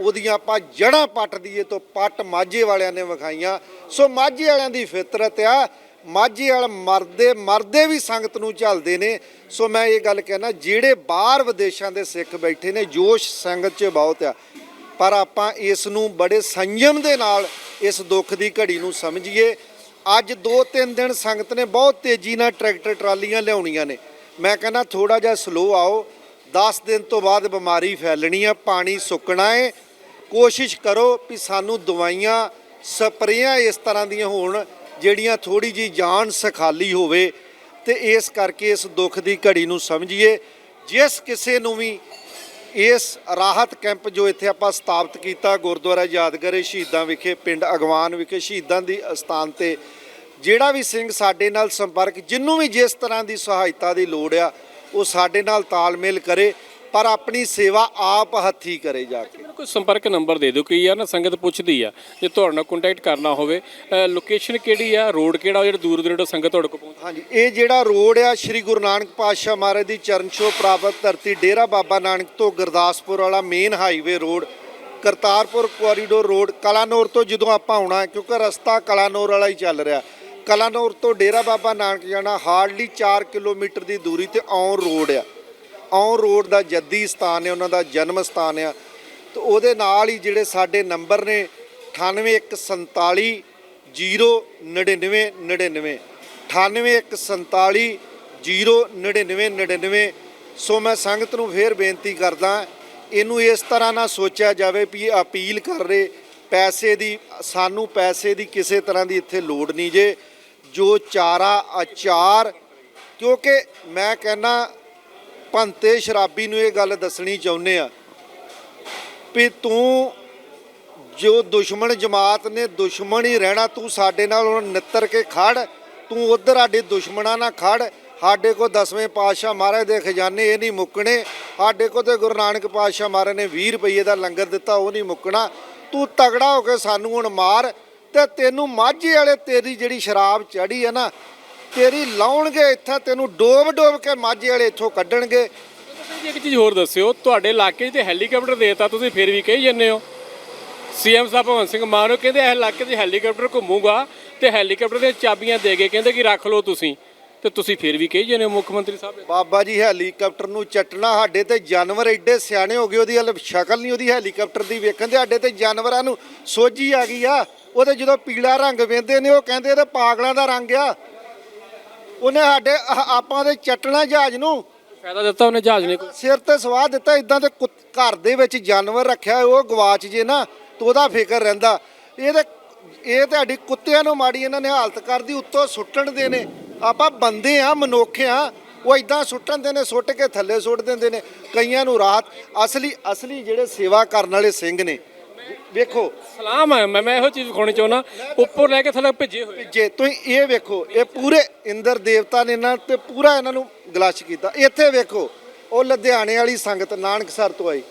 ਉਹਦੀਆਂ ਆਪਾਂ ਜੜਾਂ ਪੱਟ ਦਈਏ ਤੋਂ ਪੱਟ ਮਾਝੇ ਵਾਲਿਆਂ ਨੇ ਵਿਖਾਈਆਂ। ਸੋ ਮਾਝੇ ਵਾਲਿਆਂ ਦੀ ਫਿਤਰਤ ਆ। ਮਾਝੇ ਵਾਲ ਮਰਦੇ ਮਰਦੇ ਵੀ ਸੰਗਤ ਨੂੰ ਝੱਲਦੇ ਨੇ। ਸੋ ਮੈਂ ਇਹ ਗੱਲ ਕਹਿਣਾ, ਜਿਹੜੇ ਬਾਹਰ ਵਿਦੇਸ਼ਾਂ ਦੇ ਸਿੱਖ ਬੈਠੇ ਨੇ, ਜੋਸ਼ ਸੰਗਤ 'ਚ ਬਹੁਤ ਆ। ਪਰ ਆਪਾਂ ਇਸ ਨੂੰ ਬੜੇ ਸੰਯਮ ਦੇ ਨਾਲ ਇਸ ਦੁੱਖ ਦੀ ਘੜੀ ਨੂੰ ਸਮਝੀਏ। ਅੱਜ 2-3 ਦਿਨ ਸੰਗਤ ਨੇ ਬਹੁਤ ਤੇਜ਼ੀ ਨਾਲ ਟਰੈਕਟਰ, ਟਰਾਲੀਆਂ ਲਿਆਉਣੀਆਂ ਨੇ। ਮੈਂ ਕਹਿੰਦਾ ਥੋੜਾ ਜਿਹਾ ਸਲੋ ਆਓ। 10 ਦਿਨ ਤੋਂ ਬਾਅਦ ਬਿਮਾਰੀ ਫੈਲਣੀ ਆ, ਪਾਣੀ ਸੁੱਕਣਾ ਏ। ਕੋਸ਼ਿਸ਼ ਕਰੋ ਵੀ ਸਾਨੂੰ ਦਵਾਈਆਂ, ਸਪਰੇਆਂ ਇਸ ਤਰ੍ਹਾਂ ਦੀਆਂ ਹੋਣ। ਜਿਹੜੀਆਂ ਥੋੜੀ ਜੀ ਜਾਨ ਸਖਾਲੀ ਹੋਵੇ ਤੇ ਇਸ ਕਰਕੇ ਇਸ ਦੁੱਖ ਦੀ ਘੜੀ ਨੂੰ ਸਮਝੀਏ। ਜਿਸ ਕਿਸੇ ਨੂੰ ਵੀ ਇਸ ਰਾਹਤ ਕੈਂਪ ਜੋ ਇੱਥੇ ਆਪਾਂ ਸਥਾਪਿਤ ਕੀਤਾ, ਗੁਰਦੁਆਰਾ ਯਾਦਗਾਰੇ ਸ਼ਹੀਦਾਂ ਵਿਖੇ, ਪਿੰਡ ਅਗਵਾਨ ਵਿਖੇ, ਸ਼ਹੀਦਾਂ ਦੀ ਅਸਥਾਨ ਤੇ, ਜਿਹੜਾ ਵੀ ਸਿੰਘ ਸਾਡੇ ਨਾਲ ਸੰਪਰਕ ਜਿੰਨੂੰ ਵੀ ਜਿਸ ਤਰ੍ਹਾਂ ਦੀ ਸਹਾਇਤਾ ਦੀ ਲੋੜ ਆ, ਉਹ ਸਾਡੇ ਨਾਲ ਤਾਲਮੇਲ ਕਰੇ। ਪਰ ਆਪਣੀ ਸੇਵਾ ਆਪ ਹੱਥੀ ਕਰੇ ਜਾ ਕੇ। ਮੈਨੂੰ ਕੋਈ ਸੰਪਰਕ ਨੰਬਰ ਦੇ ਦਿਓ ਕਿ ਯਾਰ ਨਾ ਸੰਗਤ ਪੁੱਛਦੀ ਆ ਜੇ ਤੁਹਾਡੇ ਨਾਲ ਕੰਟੈਕਟ ਕਰਨਾ ਹੋਵੇ। ਲੋਕੇਸ਼ਨ ਕਿਹੜੀ ਆ ਰੋਡ ਕਿਹੜਾ ਜਿਹੜਾ ਦੂਰ ਦੂਰ ਸੰਗਤ ਤੁਹਾਡੇ ਕੋਲ ਪਹੁੰਚ ਹਾਂਜੀ ਇਹ ਜਿਹੜਾ ਰੋਡ ਆ ਸ੍ਰੀ ਗੁਰੂ ਨਾਨਕ ਪਾਤਸ਼ਾਹ ਮਹਾਰਾਜ ਦੀ ਚਰਨ ਛੋਹ ਪ੍ਰਾਪਤ ਧਰਤੀ ਡੇਰਾ ਬਾਬਾ ਨਾਨਕ ਤੋਂ ਗੁਰਦਾਸਪੁਰ ਵਾਲਾ main highway road Kartarpur corridor road Kalanaur ਤੋਂ ਜਦੋਂ ਆਪਾਂ ਆਉਣਾ ਕਿਉਂਕਿ ਰਸਤਾ ਕਲਾਨੌਰ ਵਾਲਾ ਹੀ ਚੱਲ ਰਿਹਾ। ਕਲਾਨੌਰ ਤੋਂ ਡੇਰਾ ਬਾਬਾ ਨਾਨਕ ਜਾਣਾ ਹਾਰਡਲੀ 4 ਕਿਲੋਮੀਟਰ ਦੀ ਦੂਰੀ ਤੇ ਔਨ ਰੋਡ ਆ। ਔਨ ਰੋਡ ਦਾ ਜੱਦੀ ਸਥਾਨ ਹੈ, ਉਹਨਾਂ ਦਾ ਜਨਮ ਸਥਾਨ ਆ ਤੇ ਉਹਦੇ ਨਾਲ ਹੀ ਜਿਹੜੇ ਸਾਡੇ ਨੰਬਰ ਨੇ 9847 09999 9847 09999 ਸੋ ਮੈਂ ਸੰਗਤ ਨੂੰ ਫੇਰ ਬੇਨਤੀ ਕਰਦਾ, ਇਹਨੂੰ ਇਸ ਤਰ੍ਹਾਂ ਨਾ ਸੋਚਿਆ ਜਾਵੇ ਵੀ ਇਹ ਅਪੀਲ ਕਰ ਰਹੇ, ਪੈਸੇ ਦੀ, ਸਾਨੂੰ ਪੈਸੇ ਦੀ ਕਿਸੇ ਤਰ੍ਹਾਂ ਦੀ ਇੱਥੇ ਲੋੜ ਨਹੀਂ ਜੇ। ਜੋ ਚਾਰਾ ਅਚਾਰ, ਕਿਉਂਕਿ ਮੈਂ ਕਹਿੰਦਾ ਭੰਤੇ ਸ਼ਰਾਬੀ ਨੂੰ ਇਹ ਗੱਲ ਦੱਸਣੀ ਚਾਹੁੰਦੇ ਆ ਵੀ ਤੂੰ ਜੋ ਦੁਸ਼ਮਣ ਜਮਾਤ ਨੇ ਦੁਸ਼ਮਣ ਹੀ ਰਹਿਣਾ, ਤੂੰ ਸਾਡੇ ਨਾਲ ਹੁਣ ਨਿੱਤਰ ਕੇ ਖੜ, ਤੂੰ ਉਧਰ ਸਾਡੇ ਦੁਸ਼ਮਣਾਂ ਨਾਲ ਖੜ। ਸਾਡੇ ਕੋ ਦਸਵੇਂ ਪਾਤਸ਼ਾਹ ਮਹਾਰਾਜ ਦੇ ਖਜ਼ਾਨੇ ਇਹ ਨਹੀਂ ਮੁੱਕਣੇ, ਸਾਡੇ ਕੋ ਤੇ ਗੁਰੂ ਨਾਨਕ ਪਾਤਸ਼ਾਹ ਮਹਾਰਾਜ ਨੇ 20 ਰੁਪਏ ਦਾ ਲੰਗਰ ਦਿੱਤਾ, ਉਹ ਨਹੀਂ ਮੁੱਕਣਾ। ਤੂੰ ਤਗੜਾ ਹੋ ਕੇ ਸਾਨੂੰ ਹੁਣ ਮਾਰ ਤੇ ਤੈਨੂੰ ਮਾਝੇ ਵਾਲੇ ਤੇਰੀ ਜਿਹੜੀ ਸ਼ਰਾਬ ਚੜੀ ਹੈ ਨਾ ਤੇਰੀ ਲਾਉਣਗੇ ਇੱਥੇ ਤੈਨੂੰ ਡੋਬ ਡੋਬ ਕੇ ਮਾਝੇ ਵਾਲੇ ਇੱਥੋਂ ਕੱਢਣਗੇ। ਤੁਸੀਂ ਇੱਕ ਚੀਜ਼ ਹੋਰ ਦੱਸਿਓ ਤੁਹਾਡੇ ਇਲਾਕੇ 'ਚ ਤੇ ਹੈਲੀਕਾਪਟਰ ਦੇਤਾ ਤੁਸੀਂ ਫਿਰ ਵੀ ਕਹੀ ਜੰਨੇ ਹੋ? ਸੀਐਮ ਸਾਹਿਬ ਭਗਵੰਤ ਸਿੰਘ ਮਾਨ ਉਹ ਕਹਿੰਦੇ ਇਹ ਇਲਾਕੇ 'ਚ ਹੈਲੀਕਾਪਟਰ ਘੁੰਮੂਗਾ ਤੇ ਹੈਲੀਕਾਪਟਰ ਦੀਆਂ ਚਾਬੀਆਂ ਦੇ ਕੇ ਕਹਿੰਦੇ ਕਿ ਰੱਖ ਲਓ ਤੁਸੀਂ। ਤੇ ਤੁਸੀਂ ਫਿਰ ਵੀ ਕਹੀ ਜੰਨੇ ਹੋ ਮੁੱਖ ਮੰਤਰੀ ਸਾਹਿਬ? ਬਾਬਾ ਜੀ ਹੈਲੀਕਾਪਟਰ ਨੂੰ ਚੱਟਣਾ ਸਾਡੇ ਤੇ ਜਾਨਵਰ ਐਡੇ ਸਿਆਣੇ ਹੋ ਗਏ ਉਹਦੀ ਹਲ ਸ਼ਕਲ ਨਹੀਂ ਉਹਦੀ ਹੈਲੀਕਾਪਟਰ ਦੀ ਵੇਖਣ ਦੇ ਸਾਡੇ ਤੇ ਜਾਨਵਰਾਂ ਨੂੰ ਸੋਝੀ ਆ ਗਈ ਆ। ਉਹਦੇ ਜਦੋਂ ਪੀਲਾ ਰੰਗ ਵੇਂਦੇ ਨੇ ਉਹ ਕਹਿੰਦੇ ਇਹਦੇ ਪਾਗਲਾਂ ਦਾ ਰੰਗ ਆ। ਉਹਨੇ ਸਾਡੇ ਆਹ ਆਪਾਂ ਦੇ ਚੱਟਣਾ ਜਹਾਜ਼ ਨੂੰ। ਫਾਇਦਾ ਦਿੱਤਾ ਉਹਨੇ ਜਹਾਜ਼ ਨੇ ਕੋਈ। ਸਿਰ ਤੇ ਸਵਾਹ ਦਿੱਤਾ ਇਦਾਂ ਦੇ ਕੁੱਤ- ਘਰ ਦੇ ਵਿੱਚ ਜਾਨਵਰ ਰੱਖਿਆ ਹੋਇਆ, ਉਹ ਗਵਾਚ ਜੇ ਨਾ ਤਾਂ ਉਹਦਾ ਫਿਕਰ ਰਹਿੰਦਾ। ਇਹ ਤੇ ਇਹ ਤੁਹਾਡੀ ਕੁੱਤਿਆਂ ਨੂੰ ਮਾੜੀ ਇਹਨਾਂ ਨੇ ਹਾਲਤ ਕਰਦੀ ਉੱਤੋਂ ਸੁੱਟਣ ਦੇ ਨੇ। ਆਪਾਂ ਬੰਦੇ ਆ ਮਨੁੱਖ ਆ ਉਹ ਇਦਾਂ ਸੁੱਟਣ ਦੇ ਨੇ ਸੁੱਟ ਕੇ ਥੱਲੇ ਸੁੱਟ ਦਿੰਦੇ ਨੇ ਕਈਆਂ ਨੂੰ ਰਾਹਤ। ਅਸਲੀ ਅਸਲੀ ਜਿਹੜੇ ਸੇਵਾ ਕਰਨ ਵਾਲੇ ਸਿੰਘ ਨੇ ਵੇਖੋ। ਸਲਾਮ ਹੈ ਮੈਂ ਮੈਂ ਇਹੋ ਚੀਜ਼ ਵਿਖਾਉਣੀ ਚਾਹੁੰਦਾ ਉੱਪਰ ਲੈ ਕੇ ਥੱਲੇ ਭੇਜੇ ਹੋਏ ਜੇ ਤੁਸੀਂ ਇਹ ਵੇਖੋ ਇਹ ਪੂਰੇ ਇੰਦਰ ਦੇਵਤਾ ਨੇ ਇਹਨਾਂ ਤੇ ਪੂਰਾ ਇਹਨਾਂ ਨੂੰ ਗਲਸ਼ ਕੀਤਾ। ਇੱਥੇ ਵੇਖੋ ਉਹ ਲੁਧਿਆਣੇ ਵਾਲੀ ਸੰਗਤ ਨਾਨਕਸਰ ਤੋਂ ਆਈ।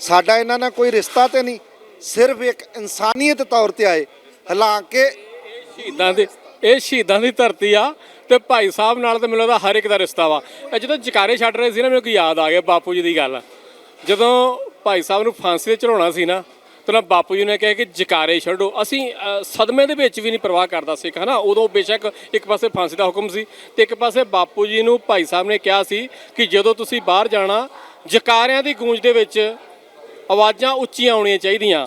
ਸਾਡਾ ਇਹਨਾਂ ਨਾਲ ਕੋਈ ਰਿਸ਼ਤਾ ਤੇ ਨਹੀਂ ਸਿਰਫ ਇੱਕ ਇਨਸਾਨੀਅਤ ਤੌਰ ਤੇ ਆਏ। ਹਾਲਾਂਕਿ ਸ਼ਹੀਦਾਂ ਦੀ ਇਹ ਸ਼ਹੀਦਾਂ ਦੀ ਧਰਤੀ ਆ ਤੇ ਭਾਈ ਸਾਹਿਬ ਨਾਲ ਤਾਂ ਮੈਨੂੰ ਲੱਗਦਾ ਹਰ ਇੱਕ ਦਾ ਰਿਸ਼ਤਾ ਵਾ। ਇਹ ਜਦੋਂ ਜਕਾਰੇ ਛੱਡ ਰਹੇ ਸੀ ਨਾ ਮੈਨੂੰ ਕੋਈ ਯਾਦ ਆ ਗਿਆ ਬਾਪੂ ਜੀ ਦੀ ਗੱਲ। ਜਦੋਂ ਭਾਈ ਸਾਹਿਬ ਨੂੰ ਫਾਂਸੀ ਤੇ ਚੜਾਉਣਾ ਸੀ ਨਾ ਤਾਂ ਨਾ ਬਾਪੂ ਜੀ ਨੇ ਕਿਹਾ ਕਿ ਜਕਾਰੇ ਛੱਡੋ। ਅਸੀਂ ਸਦਮੇ ਦੇ ਵਿੱਚ ਵੀ ਨਹੀਂ ਪਰਵਾਹ ਕਰਦਾ ਸਿੱਖ ਹਨਾ? ਉਦੋਂ ਬੇਸ਼ੱਕ ਇੱਕ ਪਾਸੇ ਫਾਂਸੀ ਦਾ ਹੁਕਮ ਸੀ ਤੇ ਇੱਕ ਪਾਸੇ ਬਾਪੂ ਜੀ ਨੂੰ ਭਾਈ ਸਾਹਿਬ ਨੇ ਕਿਹਾ ਸੀ ਕਿ ਜਦੋਂ ਤੁਸੀਂ ਬਾਹਰ ਜਾਣਾ, ਜਕਾਰਿਆਂ ਦੀ ਗੂੰਜ ਦੇ ਵਿੱਚ ਆਵਾਜ਼ਾਂ ਉੱਚੀਆਂ ਆਉਣੀਆਂ ਚਾਹੀਦੀਆਂ।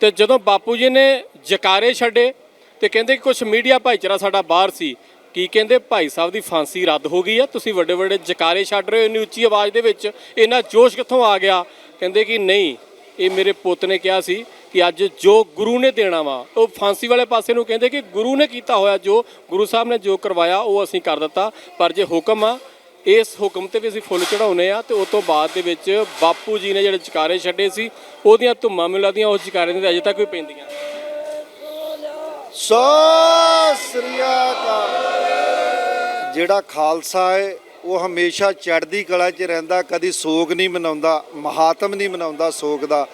ਤੇ ਜਦੋਂ ਬਾਪੂ ਜੀ ਨੇ ਜਕਾਰੇ ਛੱਡੇ ਤੇ ਕਹਿੰਦੇ ਕਿ ਕੁਝ ਮੀਡੀਆ ਭਾਈਚਾਰਾ ਸਾਡਾ ਬਾਹਰ ਸੀ, ਕੀ ਕਹਿੰਦੇ ਭਾਈ ਸਾਹਿਬ ਦੀ ਫਾਂਸੀ ਰੱਦ ਹੋ ਗਈ ਆ? ਤੁਸੀਂ ਵੱਡੇ ਵੱਡੇ ਜਕਾਰੇ ਛੱਡ ਰਹੇ ਹੋ, ਇੰਨੀ ਉੱਚੀ ਆਵਾਜ਼ ਦੇ ਵਿੱਚ, ਇੰਨਾ ਜੋਸ਼ ਕਿੱਥੋਂ ਆ ਗਿਆ? ਕਹਿੰਦੇ ਕਿ ਨਹੀਂ ਇਹ ਮੇਰੇ ਪੁੱਤ ਨੇ ਕਿਹਾ ਸੀ ਕਿ ਅੱਜ ਜੋ ਗੁਰੂ ਨੇ ਦੇਣਾ ਵਾ, ਉਹ ਫਾਂਸੀ ਵਾਲੇ ਪਾਸੇ ਨੂੰ ਕਹਿੰਦੇ ਕਿ ਗੁਰੂ ਨੇ ਕੀਤਾ ਹੋਇਆ ਜੋ ਗੁਰੂ ਸਾਹਿਬ ਨੇ ਜੋ ਕਰਵਾਇਆ, ਉਹ ਅਸੀਂ ਕਰ ਦਿੱਤਾ। ਪਰ ਜੇ ਹੁਕਮ ਆ, ਇਸ ਹੁਕਮ ਤੇ ਵੀ ਅਸੀਂ ਫੁੱਲ ਚੜਾਉਨੇ ਆ ਤੇ ਉਸ ਤੋਂ ਬਾਅਦ ਦੇ ਵਿੱਚ ਬਾਪੂ ਜੀ ਨੇ ਜਿਹੜੇ ਜਕਾਰੇ ਛੱਡੇ ਸੀ, ਉਹਦੀਆਂ ਧੁੰਮਾਂ ਮਿਲਦੀਆਂ ਉਸ ਜਕਾਰੇ ਦੇ ਅਜੇ ਤੱਕ ਵੀ ਪੈਂਦੀਆਂ। ਸੋ ਸ੍ਰੀ ਅਕਾਲ। ਜਿਹੜਾ ਖਾਲਸਾ ਹੈ ਉਹ ਹਮੇਸ਼ਾ ਚੜ੍ਹਦੀ ਕਲਾ 'ਚ ਰਹਿੰਦਾ, ਕਦੀ ਸੋਗ ਨਹੀਂ ਮਨਾਉਂਦਾ, ਮਹਾਤਮ ਨਹੀਂ ਮਨਾਉਂਦਾ ਸੋਗ ਦਾ।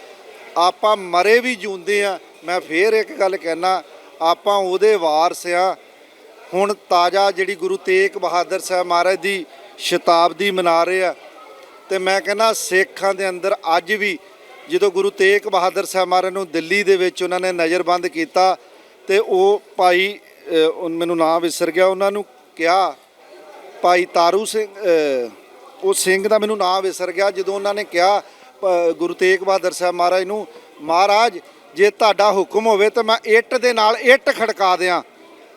ਆਪਾਂ ਮਰੇ ਵੀ ਜੂੰਦੇ ਆ ਮੈਂ ਫੇਰ ਇੱਕ ਗੱਲ ਕਹਿਣਾ ਆਪਾਂ ਉਹਦੇ ਵਾਰਸ ਆ ਹੁਣ ਤਾਜ਼ਾ ਜਿਹੜੀ ਗੁਰੂ ਤੇਗ ਬਹਾਦਰ ਸਾਹਿਬ ਮਹਾਰਾਜ ਦੀ ਸ਼ਤਾਬਦੀ ਮਨਾ ਰਹੇ ਆ। ਤੇ ਮੈਂ ਕਹਿੰਦਾ ਸਿੱਖਾਂ ਦੇ ਅੰਦਰ ਅੱਜ ਵੀ ਜਦੋਂ ਗੁਰੂ ਤੇਗ ਬਹਾਦਰ ਸਾਹਿਬ ਮਹਾਰਾਜ ਨੂੰ ਦਿੱਲੀ ਦੇ ਵਿੱਚ ਉਹਨਾਂ ਨੇ ਨਜ਼ਰਬੰਦ ਕੀਤਾ, ਤੇ ਉਹ ਭਾਈ ਮੈਨੂੰ ਨਾਮ ਵਿਸਰ ਗਿਆ, ਉਹਨਾਂ ਨੂੰ ਕਿਹਾ ਭਾਈ ਤਾਰੂ ਸਿੰਘ ਉਹ ਸਿੰਘ ਦਾ ਮੈਨੂੰ ਨਾਮ ਵਿਸਰ ਗਿਆ ਜਦੋਂ ਉਹਨਾਂ ਨੇ ਕਿਹਾ ਪ- ਗੁਰੂ ਤੇਗ ਬਹਾਦਰ ਸਾਹਿਬ ਮਹਾਰਾਜ ਨੂੰ, ਮਹਾਰਾਜ, ਜੇ ਤੁਹਾਡਾ ਹੁਕਮ ਹੋਵੇ ਤਾਂ ਮੈਂ ਇੱਟ ਦੇ ਨਾਲ ਇੱਟ ਖੜਕਾ ਦਿਆਂ।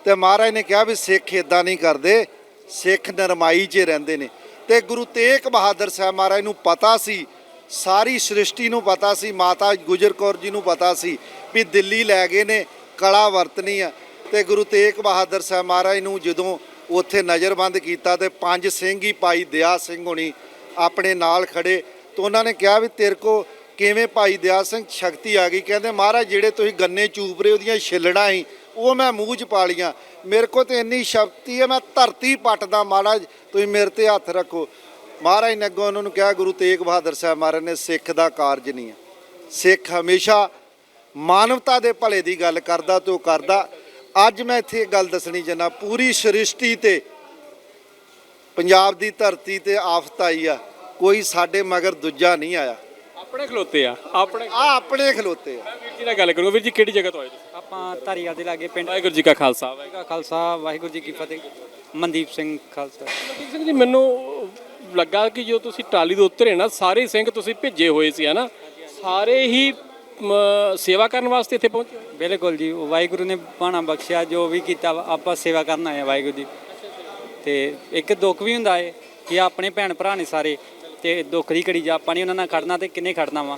ਤੇ ਮਹਾਰਾਜ ਨੇ ਕਿਹਾ ਵੀ ਸਿੱਖ ਇਦਾਂ ਨਹੀਂ ਕਰਦੇ, ਸਿੱਖ ਨਰਮਾਈ 'ਚ ਰਹਿੰਦੇ ਨੇ। ਤੇ ਗੁਰੂ ਤੇਗ ਬਹਾਦਰ ਸਾਹਿਬ ਮਹਾਰਾਜ ਨੂੰ ਪਤਾ ਸੀ, ਸਾਰੀ ਸ੍ਰਿਸ਼ਟੀ ਨੂੰ ਪਤਾ ਸੀ, ਮਾਤਾ ਗੁਜਰ ਕੌਰ ਜੀ ਨੂੰ ਪਤਾ ਸੀ ਵੀ ਦਿੱਲੀ ਲੈ ਗਏ ਨੇ, ਕਲਾ ਵਰਤਨੀ ਆ। ਤੇ ਗੁਰੂ ਤੇਗ ਬਹਾਦਰ ਸਾਹਿਬ ਮਹਾਰਾਜ ਨੂੰ ਜਦੋਂ ਉੱਥੇ ਨਜ਼ਰਬੰਦ ਕੀਤਾ ਤੇ ਪੰਜ ਸਿੰਘ ਹੀ ਭਾਈ ਦਇਆ ਸਿੰਘ ਹੋਣੀ ਆਪਣੇ ਨਾਲ ਖੜੇ। ਤੇ ਉਹਨਾਂ ਨੇ ਕਿਹਾ ਵੀ ਤੇਰੇ ਕੋ ਕਿਵੇਂ ਭਾਈ ਦਇਆ ਸਿੰਘ ਸ਼ਕਤੀ ਆ ਗਈ? ਕਹਿੰਦੇ, ਮਹਾਰਾਜ, ਜਿਹੜੇ ਤੁਸੀਂ ਗੰਨੇ ਚੂਪ ਰਹੇ, ਉਹਦੀਆਂ ਛਿੱਲੜਾਂ ਸੀ, ਉਹ ਮੈਂ ਮੂੰਹ 'ਚ ਪਾ ਲੀਆਂ ਮੇਰੇ ਕੋ ਤੇ ਇੰਨੀ ਸ਼ਕਤੀ ਹੈ, ਮੈਂ ਧਰਤੀ ਪੱਟਦਾ, ਮਹਾਰਾਜ, ਤੁਸੀਂ ਮੇਰੇ ਤੇ ਹੱਥ ਰੱਖੋ। ਮਹਾਰਾਜ ਨੇ ਅੱਗੋਂ ਉਹਨਾਂ ਨੂੰ ਕਿਹਾ, ਗੁਰੂ ਤੇਗ ਬਹਾਦਰ ਸਾਹਿਬ ਮਹਾਰਾਜ ਨੇ ਸਿੱਖ ਦਾ ਕਾਰਜ ਨਹੀਂ ਹੈ। ਸਿੱਖ ਹਮੇਸ਼ਾ ਮਾਨਵਤਾ ਦੇ ਭਲੇ ਦੀ ਗੱਲ ਕਰਦਾ ਤੇ ਉਹ ਕਰਦਾ। ਅੱਜ ਮੈਂ ਇੱਥੇ ਇੱਕ ਗੱਲ ਦੱਸਣੀ ਚਾਹੁੰਦਾ ਪੂਰੀ ਸ੍ਰਿਸ਼ਟੀ ਤੇ ਪੰਜਾਬ ਦੀ ਧਰਤੀ ਤੇ ਆਫਤ ਆਈ ਆ ਕੋਈ ਸਾਡੇ ਮਗਰ ਦੂਜਾ ਨਹੀਂ ਆਇਆ। ਆਪਣੇ ਖਲੋਤੇ ਆ ਆਪਣੇ ਆ ਆਪਣੇ ਖਲੋਤੇ ਆ। ਮੈਂ ਵੀਰ ਜੀ ਨਾਲ ਗੱਲ ਕਰੂੰਗਾ। ਵੀਰ ਜੀ ਕਿਹੜੀ ਜਗ੍ਹਾ ਤੋਂ ਆਏ ਤੁਸੀਂ? ਆਪਾਂ ਧਾਰੀਵਾਲ ਦੇ ਲਾਗੇ ਪਿੰਡ। ਵਾਹਿਗੁਰੂ ਜੀ ਕਾ ਖਾਲਸਾ ਵਾਹਿਗੁਰੂ ਵਾਹਿਗੁਰੂ ਕਾ ਖਾਲਸਾ ਵਾਹਿਗੁਰੂ ਜੀ ਕੀ ਫਤਿਹ। ਮਨਦੀਪ ਸਿੰਘ ਖਾਲਸਾ। ਮਨਦੀਪ ਸਿੰਘ ਜੀ ਮੈਨੂੰ ਲੱਗਾ ਕਿ ਜੋ ਤੁਸੀਂ ਟਾਲੀ ਦੇ ਉੱਤਰੇ ਨਾ ਸਾਰੇ ਸਿੰਘ ਤੁਸੀਂ ਭੇਜੇ ਹੋਏ ਸੀ ਹਨਾ? ਸਾਰੇ ਹੀ ਸੇਵਾ ਕਰਨ ਵਾਸਤੇ ਇੱਥੇ ਪਹੁੰਚੇ ਹੋਏ? ਬਿਲਕੁਲ ਜੀ ਉਹ ਵਾਹਿਗੁਰੂ ਨੇ ਬਾਣਾ ਬਖਸ਼ਿਆ ਜੋ ਵੀ ਕੀਤਾ ਆਪਾਂ ਸੇਵਾ ਕਰਨ ਆਏ ਆ ਵਾਹਿਗੁਰੂ ਦੀ ਤੇ ਇੱਕ ਦੁੱਖ ਵੀ ਹੁੰਦਾ ਏ ਕਿ ਆਪਣੇ ਭੈਣ ਭਰਾ ਨੇ ਸਾਰੇ ਤੇ ਦੁੱਖ ਦੀ ਘੜੀ 'ਚ ਆਪਾਂ ਨਹੀਂ ਉਹਨਾਂ ਨਾਲ ਖੜਨਾ ਤੇ ਕਿੰਨੇ ਖੜਨਾ ਵਾ।